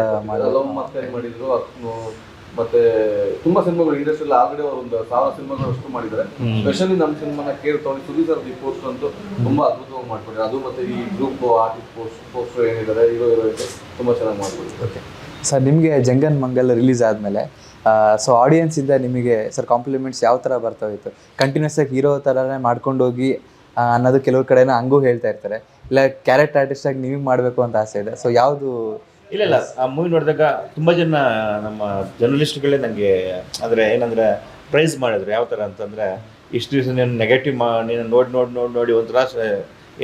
ಲವ್ ಮಕ್ಟೈಲ್ ಮಾಡಿದ್ರು. ಮತ್ತೆ ತುಂಬಾ ಸಿನಿಮಾಗಳು ಇಂಡಸ್ಟ್ರಿಯಲ್ಲಿ ಆಲ್ರೆಡಿ ಅವರು ಒಂದು ಸಾವಿರ ಸಿನಿಮಾಗಳು ಅಷ್ಟು ಮಾಡಿದ್ದಾರೆ. ಸ್ಪೆಷಲಿ ನಮ್ಮ ಸಿನಿಮಾನ ಕೇರ್ ತಗೊಂಡು ಸುದೀಪ್ ಸರ್ ಈ ಪೋಸ್ಟ್ ಅಂತೂ ತುಂಬಾ ಅದ್ಭುತವಾಗಿ ಮಾಡ್ಕೊಂಡಿದ್ದಾರೆ ಅದು ಮತ್ತೆ ಈ ಗ್ರೂಪ್ ಆರ್ಟಿಸ್ಟ್ ಪೋಸ್ಟ್ ಪೋಸ್ಟ್ ಏನಿದ್ದಾರೆ ಹೀರೋ ತುಂಬಾ ಚೆನ್ನಾಗಿ ಮಾಡ್ಕೊಂಡಿದ್ದಾರೆ ಸರ್ ನಿಮಗೆ ಜಂಗನ್ ಮಂಗಲ್ ರಿಲೀಸ್ ಆದಮೇಲೆ ಸೊ ಆಡಿಯನ್ಸ್ ಇಂದ ನಿಮಗೆ ಸರ್ ಕಾಂಪ್ಲಿಮೆಂಟ್ಸ್ ಯಾವ ಥರ ಬರ್ತಾ ಹೋಯ್ತು? ಕಂಟಿನ್ಯೂಸ್ ಆಗಿ ಹೀರೋ ಥರನೇ ಮಾಡ್ಕೊಂಡು ಹೋಗಿ ಅನ್ನೋದು ಕೆಲವ್ರ ಕಡೆನ ಹಂಗೂ ಹೇಳ್ತಾ ಇರ್ತಾರೆ. ಇಲ್ಲ ಕ್ಯಾರೆಕ್ಟರ್ ಆರ್ಟಿಸ್ಟ್ ಆಗಿ ನಿಮಗೆ ಮಾಡಬೇಕು ಅಂತ ಆಸೆ ಇದೆ. ಸೊ ಯಾವುದು ಇಲ್ಲ ಇಲ್ಲ ಆ ಮೂವಿ ನೋಡಿದಾಗ ತುಂಬ ಜನ ನಮ್ಮ ಜರ್ನಲಿಸ್ಟ್ಗಳೇ ನನಗೆ ಅಂದರೆ ಏನಂದರೆ ಪ್ರೈಸ್ ಮಾಡಿದ್ರು. ಯಾವ ಥರ ಅಂತಂದರೆ ಇಷ್ಟು ದಿವಸ ನೀನು ನೆಗೆಟಿವ್ ಮಾ ನೀನು ನೋಡಿ ನೋಡಿ ನೋಡಿ ನೋಡಿ ಒಂಥರ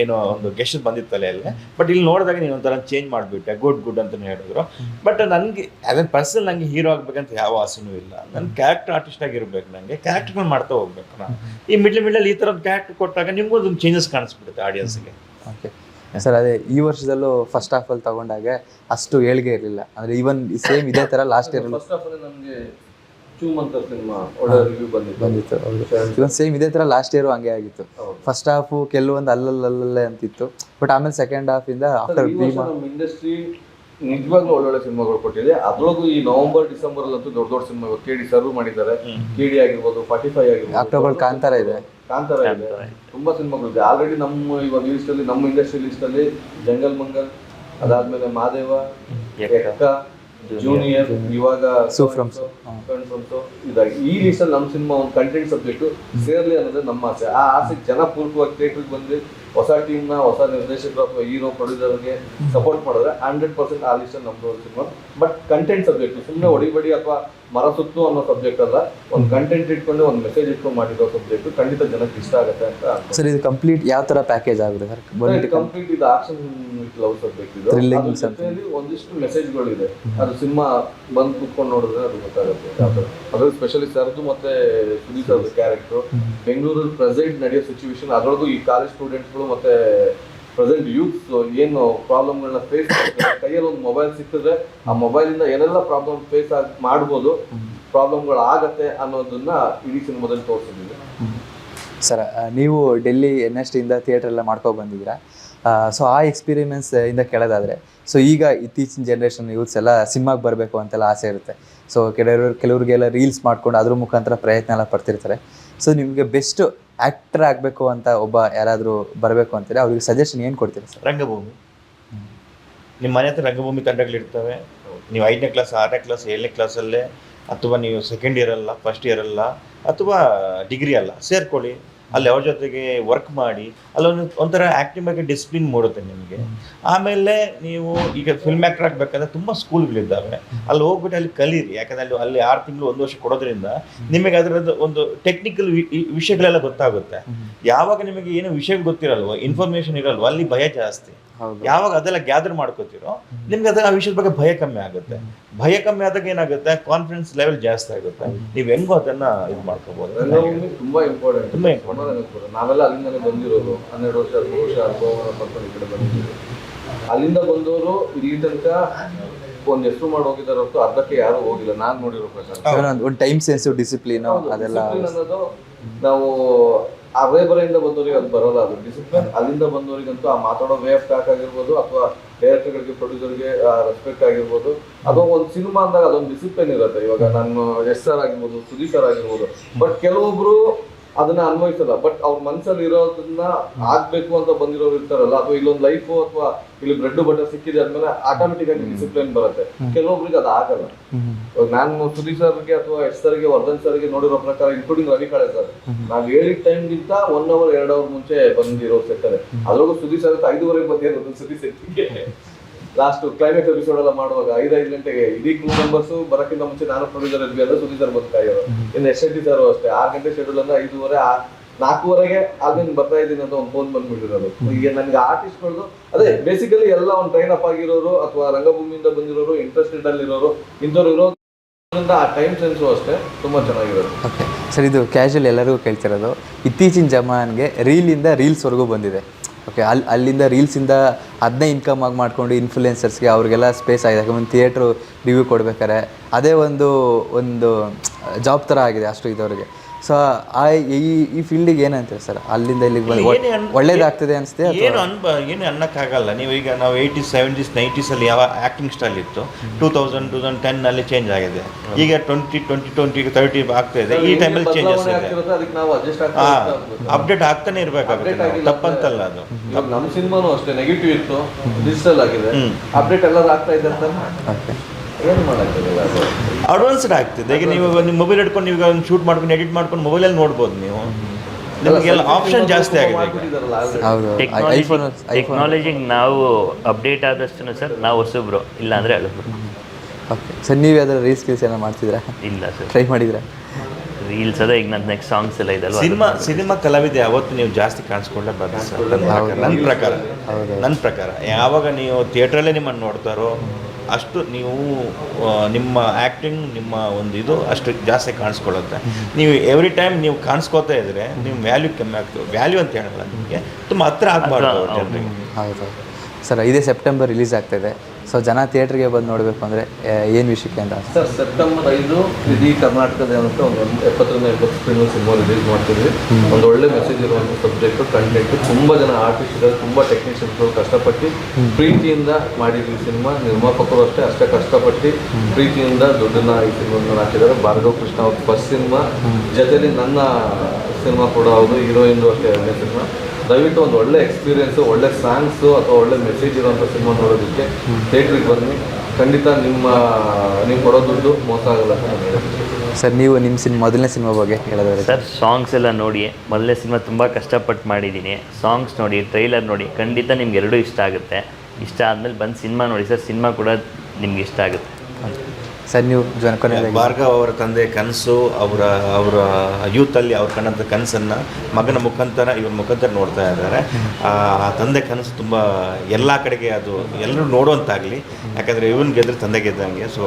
ಏನೋ ಒಂದು ಗೆಸ್ಟ್ ಬಂದಿತ್ತು ತಲೆಯಲ್ಲಿ ಬಟ್ ಇಲ್ಲಿ ನೋಡಿದಾಗ ನೀನು ಒಂಥರ ಚೇಂಜ್ ಮಾಡಿಬಿಟ್ಟೆ. ಗುಡ್ ಗುಡ್ ಅಂತಲೇ ಹೇಳಿದ್ರು. ಬಟ್ ನನಗೆ ಆ್ಯಸ್ ಎನ್ ಪರ್ಸನ್ ನನಗೆ ಹೀರೋ ಆಗಬೇಕಂತ ಯಾವ ಆಸೆನೂ ಇಲ್ಲ. ನನ್ನ ಕ್ಯಾರೆಕ್ಟರ್ ಆರ್ಟಿಸ್ಟ್ ಆಗಿರ್ಬೇಕು ನನಗೆ ಕ್ಯಾರೆಕ್ಟರ್ಗಳು ಮಾಡ್ತಾ ಹೋಗ್ಬೇಕು ನಾನು. ಈ ಮಿಡ್ಲ್ ಮಿಡ್ಲಲ್ಲಿ ಈ ಥರ ಒಂದು ಕ್ಯಾರೆಕ್ಟರ್ ಕೊಟ್ಟಾಗ ನಿಮಗೂ ಒಂದು ಚೇಂಜಸ್ ಕಾಣಿಸ್ಬಿಡುತ್ತೆ ಆಡಿಯನ್ಸ್ಗೆ ಓಕೆ ಸರ್ ಅದೇ ಈ ವರ್ಷದಲ್ಲೂ ಫಸ್ಟ್ ಹಾಫ್ ಅಲ್ಲಿ ತಗೊಂಡಾಗ ಅಷ್ಟು ಏಳ್ಗೆ ಇರಲಿಲ್ಲ. ಅಂದ್ರೆ ಈವನ್ ಸೇಮ್ ಇದೇ ತರ last year first of all ನಮಗೆ ಚೂಮ್ ಅಂತ ಸಿನಿಮಾ ಒಳ್ಳೆ ರಿವ್ಯೂ ಬಂದಿತ್ತು. ಇವನ್ ಸೇಮ್ ಇದೇ ತರ ಲಾಸ್ಟ್ ಇಯರ್ ಹಂಗೆ ಆಗಿತ್ತು. ಫಸ್ಟ್ ಹಾಫ್ ಕೆಲವೊಂದು ಅಲ್ಲಲ್ಲಲ್ಲೇ ಅಂತಿತ್ತು. ಬಟ್ ಆಮೇಲೆ ಸೆಕೆಂಡ್ ಹಾಫ್ ಇಂದ ಆಫ್ಟರ್ ಇಂಡಸ್ಟ್ರಿ ನಿಜವಾಗ್ಲೂ ಒಳ್ಳೊಳ್ಳೆ ಸಿನಿಮಾಗಳು ಕೊಟ್ಟಿದೆ. ಅದ್ರೊಳಗೂ ಈ ನವೆಂಬರ್ ಡಿಸೆಂಬರ್ ಅಲ್ಲಂತೂ ದೊಡ್ಡ ದೊಡ್ಡ ಸಿನಿಮಾ ಕೆಡಿ ಸರ್ವ್ ಮಾಡಿದ್ದಾರೆ. ಕೆಡಿ ಆಗಿರ್ಬೋದು ಫಾರ್ಟಿ ಫೈವ್ ಆಗಿರ್ಬೋದು. ಅಕ್ಟೋಬರ್ ಕಾಂತಾರ ಇದೆ. ಕಾಂತಾರ ಇದೆ. ತುಂಬಾ ಸಿನಿಮಾಗಳಿದೆ. ಆಲ್ರೆಡಿ ನಮ್ಮ ಇವಾಗ ಲಿಸ್ಟ್ ಅಲ್ಲಿ ನಮ್ಮ ಇಂಡಸ್ಟ್ರಿ ಲಿಸ್ಟ್ ಅಲ್ಲಿ ಜಂಗಲ್ ಮಂಗಲ್ ಅದಾದ್ಮೇಲೆ ಮಾದೇವ ಎಕ್ಕ ಜೂನಿಯರ್ ಇವಾಗ ಇದಾಗಿ ಈ ಲಿಸ್ಟ್ ಅಲ್ಲಿ ನಮ್ಮ ಸಿನಿಮಾ ಒಂದು ಕಂಟೆಂಟ್ ಸಬ್ಜೆಕ್ಟ್ ಸೇರ್ಲಿ ಅನ್ನೋದೇ ನಮ್ಮ ಆಸೆ. ಆ ಆಸೆ ಜನ ಪೂರ್ವಕವಾಗಿ ಥಿಯೇಟರ್ಗೆ ಬಂದು ಹೊಸ ಟೀಮ್ನ ಹೊಸ ನಿರ್ದೇಶಕರು ಅಥವಾ ಹೀರೋ ಪ್ರೊಡ್ಯೂಸರ್ಗೆ ಸಪೋರ್ಟ್ ಮಾಡಿದ್ರೆ ಹಂಡ್ರೆಡ್ ಪರ್ಸೆಂಟ್ ಆ ಲಿಸ್ಟ್ ನಮ್ದು ಸಿನಿಮಾ. ಬಟ್ ಕಂಟೆಂಟ್ ಸಬ್ಜೆಕ್ಟ್ ಸುಮ್ಮನೆ ಹೊಡಿಬಡಿ ಅಥವಾ ಮರ ಸುತ್ತು ಅನ್ನೋ ಸಬ್ಜೆಕ್ಟ್ ಅಲ್ಲ. ಒಂದು ಕಂಟೆಂಟ್ ಇಟ್ಕೊಂಡು ಒಂದು ಮೆಸೇಜ್ ಇಟ್ಕೊಂಡು ಮಾಡಿರೋ ಸಬ್ಜೆಕ್ಟ್ ಖಂಡಿತ ಜನಕ್ಕೆ ಇಷ್ಟ ಆಗುತ್ತೆ ಅಂತ. ಸರ್ ಇದು ಕಂಪ್ಲೀಟ್ ಯಾವ ತರ ಪ್ಯಾಕೇಜ್ ಆಗುತ್ತೆ ಸರ್ ಕಂಪ್ಲೀಟ್ ಇದು ಆಕ್ಷನ್ ಲವ್ ಸಬ್ಜೆಕ್ಟ್ ಇದು. ಅದ್ರ. ಜೊತೆಯಲ್ಲಿ ಒಂದಿಷ್ಟು ಮೆಸೇಜ್ಗಳು ಇದೆ. ಅದು ಸಿನಿಮಾ ಬಂದು ಕುತ್ಕೊಂಡು ನೋಡಿದ್ರೆ ಅದು ಗೊತ್ತಾಗುತ್ತೆ. ಅದ್ರಲ್ಲಿ ಸ್ಪೆಷಲಿ ಸರ್ದು ಮತ್ತೆ ಸುದೀಪ್ ಕ್ಯಾರೆಕ್ಟರ್ ಬೆಂಗಳೂರಲ್ಲಿ ಪ್ರೆಸೆಂಟ್ ನಡೆಯೋ ಸಿಚುವೇಶನ್ ಅದರೊಳಗೂ ಈ ಕಾಲೇಜ್ ಸ್ಟೂಡೆಂಟ್ಸ್ಗಳು ಮತ್ತೆ ಪ್ರೆಸೆಂಟ್ ಯೂತ್ಸ್ ಏನು ಪ್ರಾಬ್ಲಮ್ಗಳನ್ನ ಫೇಸ್ ಮಾಡ್ತಾರೆ, ಕೈಯಲ್ಲಿ ಒಂದು ಮೊಬೈಲ್ ಸಿಕ್ಕಿದ್ರೆ ಆ ಮೊಬೈಲಿಂದ ಏನೆಲ್ಲ ಪ್ರಾಬ್ಲಮ್ ಫೇಸ್ ಆಗಿ ಮಾಡ್ಬೋದು ಪ್ರಾಬ್ಲಮ್ಗಳು ಆಗತ್ತೆ ಅನ್ನೋದನ್ನ ಇಡೀ ಸಿನಿಮಾದಲ್ಲಿ ತೋರಿಸಿದ್ದೀವಿ. ಸರ್ ನೀವು ಡೆಲ್ಲಿ ಎನ್ ಎಸ್ ಟಿಯಿಂದ ಥಿಯೇಟರ್ ಎಲ್ಲ ಮಾಡ್ಕೊ ಬಂದಿದ್ದೀರಾ? ಸೊ ಆ ಎಕ್ಸ್ಪೀರಿಯೆನ್ಸ್ ಇಂದ ಕೇಳೋದಾದರೆ ಸೊ ಈಗ ಇತ್ತೀಚಿನ ಜನ್ರೇಷನ್ ಯೂತ್ಸ್ ಎಲ್ಲ ಸಿನಿಮಾಗೆ ಬರಬೇಕು ಅಂತೆಲ್ಲ ಆಸೆ ಇರುತ್ತೆ. ಸೊ ಕೆಲವರು ಕೆಲವ್ರಿಗೆಲ್ಲ ರೀಲ್ಸ್ ಮಾಡ್ಕೊಂಡು ಅದ್ರ ಮುಖಾಂತರ ಪ್ರಯತ್ನ ಎಲ್ಲ ಪಡ್ತಿರ್ತಾರೆ. ಸೊ ನಿಮಗೆ ಬೆಸ್ಟ್ ಆಕ್ಟರ್ ಆಗಬೇಕು ಅಂತ ಒಬ್ಬ ಯಾರಾದರೂ ಬರಬೇಕು ಅಂತಾರೆ? ಅವ್ರಿಗೆ ಸಜೆಷನ್ ಏನು ಕೊಡ್ತೀರಾ ಸರ್ ರಂಗಭೂಮಿ. ನಿಮ್ಮ ಮನೆ ಹತ್ರ ರಂಗಭೂಮಿ ತಂಡಗಳಿರ್ತವೆ ನೀವು ಐದನೇ ಕ್ಲಾಸ್ ಆರನೇ ಕ್ಲಾಸ್ ಏಳನೇ ಕ್ಲಾಸಲ್ಲೇ ಅಥವಾ ನೀವು ಸೆಕೆಂಡ್ ಇಯರ್ ಅಲ್ಲ ಫಸ್ಟ್ ಇಯರ್ ಅಲ್ಲ, ಅಥವಾ ಡಿಗ್ರಿ ಅಲ್ಲ, ಸೇರ್ಕೊಳ್ಳಿ. ಅಲ್ಲಿ ಅವ್ರ ಜೊತೆಗೆ ವರ್ಕ್ ಮಾಡಿ ಅಲ್ಲೊಂದು ಒಂಥರ ಆ್ಯಕ್ಟಿಂಗ್ ಬಗ್ಗೆ ಡಿಸಿಪ್ಲಿನ್ ಮೂಡುತ್ತೆ ನಿಮಗೆ. ಆಮೇಲೆ ನೀವು ಈಗ ಫಿಲ್ಮ್ ಆ್ಯಕ್ಟರ್ ಆಗಬೇಕಂದ್ರೆ ತುಂಬ ಸ್ಕೂಲ್ಗಳಿದ್ದಾವೆ ಅಲ್ಲಿ ಹೋಗ್ಬಿಟ್ಟು ಅಲ್ಲಿ ಕಲೀರಿ. ಯಾಕಂದ್ರೆ ಅಲ್ಲಿ ಅಲ್ಲಿ ಆರು ತಿಂಗಳು ಒಂದು ವರ್ಷ ಕೊಡೋದ್ರಿಂದ ನಿಮಗೆ ಅದರದ್ದು ಒಂದು ಟೆಕ್ನಿಕಲ್ ವಿಷಯಗಳೆಲ್ಲ ಗೊತ್ತಾಗುತ್ತೆ. ಯಾವಾಗ ನಿಮಗೆ ಏನು ವಿಷಯ ಗೊತ್ತಿರಲ್ವೋ ಇನ್ಫಾರ್ಮೇಷನ್ ಇರಲ್ವೋ ಅಲ್ಲಿ ಭಯ ಜಾಸ್ತಿ. ಹೌದು. ಯಾವಾಗ ಅದೆಲ್ಲ ಗ್ಯಾದರ್ ಮಾಡ್ಕೋತಿರೋ ನಿಮ್ಗೆ ಅದ್ರ ಆ ವಿಷಯದ ಬಗ್ಗೆ ಭಯ ಕಮ್ಮಿ ಆಗುತ್ತೆ. ಭಯ ಕಮ್ಮಿ ಆದಾಗ ಏನಾಗುತ್ತೆ? ಕಾನ್ಫಿಡೆನ್ಸ್ ಲೆವೆಲ್ ಜಾಸ್ತಿ ಆಗುತ್ತೆ. ನೀವು ಹೆಂಗೋ ಅದನ್ನ ಇದು ಮಾಡ್ಕೋಬಹುದು ಇಂಪಾರ್ಟೆಂಟ್ ತುಂಬಾ ಇಂಪಾರ್ಟೆಂಟ್ important. ನಾವೆಲ್ಲ ಅಲ್ಲಿಂದಲೇ ಬಂದಿರೋದು. ಹನ್ನೆರಡು ವರ್ಷ ಹತ್ತು ವರ್ಷ ಅನುಭವನ ಪಡ್ಕೊಂಡು ಈ ಕಡೆ ಬಂದಿದ್ದೀವಿ. ಅಲ್ಲಿಂದ ಬಂದವರು ಇಲ್ಲಿ ತನಕ ಒಂದ್ ಹೆಸರು ಮಾಡಿ ಹೋಗಿದ್ದಾರೆ ಹೊರತು ಅರ್ಧಕ್ಕೆ ಯಾರು ಹೋಗಿಲ್ಲ. ನಾನ್ ನೋಡಿರೋ ಪ್ರಕಾರ. ಒಂದು ಟೈಮ್ ಸೆನ್ಸು ಡಿಸಿಪ್ಲಿನ್ ಅದೆಲ್ಲ ಅನ್ನೋದು ನಾವು ಆ ಬರೆಯಿಂದ ಬಂದವರಿಗೆ ಅದು ಬರೋಲ್ಲ ಅದು. ಡಿಸಿಪ್ಲಿನ್ ಅಲ್ಲಿಂದ ಬಂದವರಿಗಂತೂ ಆ ಮಾತಾಡೋ ವೇ ಆಫ್ ಟಾಕ್ ಆಗಿರ್ಬೋದು ಅಥವಾ ಡೈರೆಕ್ಟರ್ಗಳಿಗೆ ಪ್ರೊಡ್ಯೂಸರ್ಗೆ ರೆಸ್ಪೆಕ್ಟ್ ಆಗಿರ್ಬೋದು. ಅಥವಾ ಒಂದು ಸಿನಿಮಾ ಅಂದಾಗ ಅದೊಂದು ಡಿಸಿಪ್ಲಿನ್ ಇರುತ್ತೆ. ಇವಾಗ ನಾನು ಎಸ್ ಸರ್ ಆಗಿರ್ಬೋದು ಸುದೀಪ್ ಸರ್ ಆಗಿರ್ಬೋದು. ಬಟ್ ಕೆಲವೊಬ್ರು ಅದನ್ನ ಅನ್ವಯಿಸಲ್ಲ. ಬಟ್ ಅವ್ರ ಮನ್ಸಲ್ಲಿ ಇರೋದನ್ನ ಆಗ್ಬೇಕು ಅಂತ ಬಂದಿರೋರು ಇರ್ತಾರಲ್ಲ ಅಥವಾ ಇಲ್ಲೊಂದು ಲೈಫ್ ಅಥವಾ ಇಲ್ಲಿ ಬ್ರೆಡ್ ಬಟರ್ ಸಿಕ್ಕಿದೆ ಅಂದ್ಮೇಲೆ ಆಟೋಮೆಟಿಕ್ ಆಗಿ ಡಿಸಿಪ್ಲಿನ್ ಬರುತ್ತೆ. ಕೆಲವೊಬ್ರಿಗೆ ಅದು ಆಗಲ್ಲ. ನಾನು ಸುದೀಪ್ ಸರ್ಗೆ ಅಥವಾ ಎಸ್ ಸರ್ಗೆ ವರ್ಧನ್ ಸರ್ಗೆ ನೋಡಿರೋ ಪ್ರಕಾರ ಇನ್ಕ್ಲೂಡಿಂಗ್ ರವಿ ಕಾಳೆ ಸರ್ ನಾವ್ ಹೇಳಿದ ಟೈಮ್ಗಿಂತ ಒನ್ ಅವರ್ ಎರಡ್ ಅವರ್ ಮುಂಚೆ ಬಂದಿರೋ ಸೆಟ್ಟರೆ. ಅದ್ರೊಳಗೂ ಸುದೀಪ್ ಸರ್ ಐದುವರೆಗೆ ಬಂದಿರೋದು ಸುದೀಪ್ ಸೆಟ್ಗೆ ಲಾಸ್ಟ್ ಕ್ಲೈಮ್ಯಾಕ್ಸ್ ಎಪಿಸೋಡ್ ಎಲ್ಲ ಮಾಡುವಾಗ ಐದೈದು ಗಂಟೆಗೆ ಇಡೀ ಕ್ರೂ ಮೆಂಬರ್ಸ್ ಬರಕ್ಕಿಂತ ಮುಂಚೆ ನಾನು ಪ್ರೊಡ್ಯೂಸರ್ ಇದ್ವಿ ಅಂದ್ರೆ ಸುದೀಪ್ ಸರ್ ಕಾಯೋರು. ಇನ್ನು ಎಸ್ ಎಲ್ ಟಿ ಸರ್ ಅಷ್ಟೇ. ಆರು ಗಂಟೆ ಶೆಡ್ಯೂಲ್ ಅಂದ್ರೆ ಐದೂವರೆ ನಾಲ್ಕೂವರೆಗೆ ಆಲ್ಮೇಲೆ ಬರ್ತಾ ಇದ್ದೀನಿ ಅಂತ ಒಂದು ಫೋನ್ ಬಂದ್ಬಿಟ್ಟಿರೋದು. ಈಗ ನನಗೆ ಆರ್ಟಿಸ್ಟ್ಗಳದ್ದು ಅದೇ ಬೇಸಿಕಲಿ ಎಲ್ಲ ಒಂದು ಟ್ರೈನ್ ಅಪ್ ಆಗಿರೋರು ಅಥವಾ ರಂಗಭೂಮಿಯಿಂದ ಬಂದಿರೋರು ಇಂಟ್ರೆಸ್ಟೆಡ್ ಅಲ್ಲಿರೋರು ಇಂಥವ್ರು ಇರೋದ್ರಿಂದ ಆ ಟೈಮ್ ಸೆನ್ಸು ಅಷ್ಟೇ ತುಂಬ ಚೆನ್ನಾಗಿರೋದು ಸರ್ ಇದು ಕ್ಯಾಶುವಲ್ ಎಲ್ಲರಿಗೂ ಕೇಳ್ತಿರೋದು. ಇತ್ತೀಚಿನ ಜಮಾನ್ಗೆ ರೀಲಿಂದ ರೀಲ್ಸ್ವರೆಗೂ ಬಂದಿದೆ. ಓಕೆ ಅಲ್ಲಿ, ಅಲ್ಲಿಂದ ರೀಲ್ಸಿಂದ ಅದನ್ನೇ ಇನ್ಕಮ್ ಆಗಿ ಮಾಡ್ಕೊಂಡು ಇನ್ಫ್ಲೂಯೆನ್ಸರ್ಸ್ಗೆ ಅವ್ರಿಗೆಲ್ಲ ಸ್ಪೇಸ್ ಆಗಿದೆ. ಯಾಕಂದ್ರೆ ಥಿಯೇಟ್ರು ರಿವ್ಯೂ ಕೊಡ್ಬೇಕಾರೆ ಅದೇ ಒಂದು ಒಂದು ಜಾಬ್ ಥರ ಆಗಿದೆ ಅಷ್ಟು ಇದ್ದವ್ರಿಗೆ. ಸೊ ಆ ಈ ಈ ಫೀಲ್ಡಿಗೆ ಏನಂತೀರಿ ಸರ್ ಅಲ್ಲಿಂದ ಇಲ್ಲಿಗೆ ಬಂದು ಒಳ್ಳೇದಾಗ್ತಿದೆ ಅನಿಸುತ್ತೆ ಏನು ಅನ್ಬ ಏನು ಅನ್ನೋಕ್ಕಾಗಲ್ಲ. ನೀವು ಈಗ ನಾವು ಏಯ್ಟೀಸ್ ಸೆವೆಂಟೀಸ್ ನೈಂಟೀಸಲ್ಲಿ ಯಾವ ಆ್ಯಕ್ಟಿಂಗ್ ಸ್ಟೈಲ್ ಇತ್ತು ಟೂ ತೌಸಂಡ್ ಟೂ ತೌಸಂಡ್ ಟೆನ್ನಲ್ಲಿ ಚೇಂಜ್ ಆಗಿದೆ. ಈಗ ಟ್ವೆಂಟಿ ಟ್ವೆಂಟಿ ಟ್ವೆಂಟಿ ತರ್ಟಿ ಆಗ್ತಾ ಇದೆ. ಈ ಟೈಮಲ್ಲಿ ಚೇಂಜಸ್ ಬದಲಾವಣೆ ಇದೆ. ಆಗ್ತಿರುತ್ತೆ, ಅದಕ್ಕೆ ನಾವು ಅಡ್ಜಸ್ಟ್ ಹಾ ಅಪ್ಡೇಟ್ ಆಗ್ತಾನೆ ಇರಬೇಕಾಗುತ್ತೆ ತಪ್ಪಂತಲ್ಲ ಅದು. ನಮ್ಮ ಸಿನಿಮಾನು ಅಷ್ಟೇ ನೆಗೆಟಿವ್ ಇತ್ತು ಡಿಜಿಟಲ್ ಆಗಿದೆ. ಅಪ್ಡೇಟ್ ಎಲ್ಲ ಆಗ್ತಾ ಇದೆ ಅಂತ ಏನು ಮಾಡೋಕ್ಕಾಗಲ್ಲ ಅದು ಅಡ್ವಾನ್ಸ್ಡ್ ಆಗ್ತಿದೆ. ಈಗ ನೀವು ನಿಮ್ಮ ಮೊಬೈಲ್ ಹಿಡ್ಕೊಂಡು ನೀವು ಒಂದು ಶೂಟ್ ಮಾಡ್ಕೊಂಡು ಎಡಿಟ್ ಮಾಡ್ಕೊಂಡು ಮೊಬೈಲಲ್ಲಿ ನೋಡ್ಬೋದು ನೀವು. ನಿಮಗೆಲ್ಲ ಆಪ್ಷನ್ ಜಾಸ್ತಿ ಆಗಿದೆ ಐಫೋನ್ ಐಫೋನ್ ಟೆಕ್ನಾಲಜಿಗೆ ನಾವು ಅಪ್ಡೇಟ್ ಆದಷ್ಟು ಸರ್ ನಾವು ಹೊಸಬ್ರು ಇಲ್ಲ ಅಂದರೆ ಅಳಬ್ರು. ಓಕೆ ಸರ್ ನೀವು ಯಾವ್ದಾದ್ರು ರೀಲ್ಸ್ ಗೀಲ್ಸ್ ಏನೋ ಮಾಡ್ತಿದ್ರಾ ಇಲ್ಲ ಸರ್. ಟ್ರೈ ಮಾಡಿದ್ರೆ ರೀಲ್ಸ್ ಅದ ಈಗ ನನ್ನ ನೆಕ್ಸ್ಟ್ ಸಾಂಗ್ಸ್ ಎಲ್ಲ ಇದಲ್ವಾ? ಸಿನಿಮಾ ಸಿನಿಮಾ ಕಲಾವಿದೆ ಯಾವತ್ತು ನೀವು ಜಾಸ್ತಿ ಕಾಣಿಸ್ಕೊಳ್ಳೇಬಾರ್ದು ಸರ್? ನನ್ನ ಪ್ರಕಾರ ನನ್ನ ಪ್ರಕಾರ. ಯಾವಾಗ ನೀವು ಥಿಯೇಟ್ರಲ್ಲೇ ನಿಮ್ಮನ್ನು ನೋಡ್ತಾರೋ ಅಷ್ಟು ನೀವು ನಿಮ್ಮ ಆ್ಯಕ್ಟಿಂಗ್ ನಿಮ್ಮ ಒಂದು ಇದು ಅಷ್ಟು ಜಾಸ್ತಿ ಕಾಣಿಸ್ಕೊಳ್ಳುತ್ತೆ. ನೀವು ಎವ್ರಿ ಟೈಮ್ ನೀವು ಕಾಣಿಸ್ಕೋತಾ ಇದ್ರೆ ನಿಮ್ಮ ವ್ಯಾಲ್ಯೂ ಕಮ್ಮಿ ಆಗ್ತದೆ. ವ್ಯಾಲ್ಯೂ ಅಂತ ಹೇಳಲ್ಲ ನಿಮಗೆ ತುಂಬ ಹತ್ರ ಆಗಬಾರ್ದು ಜನರಿಗೆ. ಹೌದು ಸರ್ ಇದೇ ಸೆಪ್ಟೆಂಬರ್ ರಿಲೀಸ್ ಆಗ್ತಿದೆ ಸೊ ಜನ ಥಿಯೇಟ್ರಿಗೆ ಬಂದು ನೋಡಬೇಕು ಅಂದರೆ ಏನು ವಿಷಯಕ್ಕೆ ಅಂತ. ಸರ್ ಸೆಪ್ಟೆಂಬರ್ ಐದು ಇಡೀ ಕರ್ನಾಟಕದ ಅಂತ ಒಂದು ಎಪ್ಪತ್ತರಿಂದ ಎಪ್ಪತ್ತು ಸ್ಕ್ರೀನ್ ಸಿನಿಮಾ ರಿಲೀಸ್ ಮಾಡ್ತಿದ್ವಿ ಒಂದು ಒಳ್ಳೆ ಮೆಸೇಜ್ ಇರುವಂಥ ಸಬ್ಜೆಕ್ಟ್ ಕಂಟೆಂಟ್ ತುಂಬ ಜನ ಆರ್ಟಿಸ್ಟ್ಗಳು ತುಂಬ ಟೆಕ್ನಿಷಿಯನ್ಸ್ಗಳು ಕಷ್ಟಪಟ್ಟು ಪ್ರೀತಿಯಿಂದ ಮಾಡಿದ್ವಿ ಸಿನಿಮಾ ನಿರ್ಮಾಪಕರು ಅಷ್ಟೇ ಅಷ್ಟೇ ಕಷ್ಟಪಟ್ಟು ಪ್ರೀತಿಯಿಂದ ದುಡ್ಡನ್ನ ಈ ಸಿನಿಮಾ ಹಾಕಿದ್ದಾರೆ. ಭಾರ್ಗವ್ ಕೃಷ್ಣ ಅವ್ರ ಫಸ್ಟ್ ಸಿನಿಮಾ. ಜೊತೆಲಿ ನನ್ನ ಸಿನಿಮಾ ಕೂಡ ಹೌದು ಹೀರೋಯಿನ್ ಅಷ್ಟೇ ಎರಡನೇ ಸಿನಿಮಾ. ದಯವಿಟ್ಟು ಒಂದು ಒಳ್ಳೆ ಎಕ್ಸ್ಪೀರಿಯನ್ಸು ಒಳ್ಳೆ ಸಾಂಗ್ಸು ಅಥವಾ ಒಳ್ಳೆ ಮೆಸೇಜ್ ಇರೋಂಥ ಸಿನಿಮಾ ನೋಡೋದಕ್ಕೆ ಥಿಯೇಟ್ರಿಗೆ ಬನ್ನಿ. ಖಂಡಿತ ನಿಮ್ಮ ನೀವು ಕೊಡೋ ದುಡ್ಡು ಮೋಸ ಆಗಲ್ಲ ಸರ್ ನೀವು ನಿಮ್ಮ ಸಿನಿಮಾ ಮೊದಲನೇ ಸಿನಿಮಾ ಬಗ್ಗೆ ಹೇಳಿದ್ರೆ ಸರ್ ಸಾಂಗ್ಸ್ ಎಲ್ಲ ನೋಡಿ ಮೊದಲನೇ ಸಿನಿಮಾ ತುಂಬ ಕಷ್ಟಪಟ್ಟು ಮಾಡಿದ್ದೀನಿ. ಸಾಂಗ್ಸ್ ನೋಡಿ ಟ್ರೈಲರ್ ನೋಡಿ ಖಂಡಿತ ನಿಮ್ಗೆ ಎರಡೂ ಇಷ್ಟ ಆಗುತ್ತೆ. ಇಷ್ಟ ಆದಮೇಲೆ ಬಂದು ಸಿನಿಮಾ ನೋಡಿ ಸರ್ ಸಿನಿಮಾ ಕೂಡ ನಿಮ್ಗೆ ಇಷ್ಟ ಆಗುತ್ತೆ. ಸರ್ ನೀವು ಜನ ಭಾರ್ಗವ್ ಅವರ ತಂದೆ ಕನಸು ಅವರ ಅವರ ಯೂತಲ್ಲಿ ಅವ್ರು ಕಂಡಂಥ ಕನಸನ್ನು ಮಗನ ಮುಖಾಂತರ ಇವ್ರ ಮುಖಾಂತರ ನೋಡ್ತಾ ಇದ್ದಾರೆ. ಆ ತಂದೆ ಕನಸು ತುಂಬ ಎಲ್ಲ ಕಡೆಗೆ ಅದು ಎಲ್ಲರೂ ನೋಡುವಂತಾಗಲಿ. ಯಾಕಂದರೆ ಇವನ್ ಗೆದ್ರೆ ತಂದೆ ಗೆದ್ದಂಗೆ. ಸೊ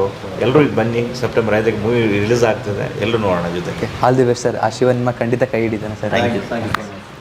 ಎಲ್ಲರೂ ಇದು ಬನ್ನಿ ಸೆಪ್ಟೆಂಬರ್ ಐದಕ್ಕೆ ಮೂವಿ ರಿಲೀಸ್ ಆಗ್ತದೆ. ಎಲ್ಲರೂ ನೋಡೋಣ ಜೊತೆಗೆ. ಆಲ್ ದಿ ಬೆಸ್ಟ್ ಸರ್ ಆ ಶಿವನ್ ಖಂಡಿತ ಕೈ ಹಿಡಿತಾನೆ ಸರ್ ಥ್ಯಾಂಕ್ ಯು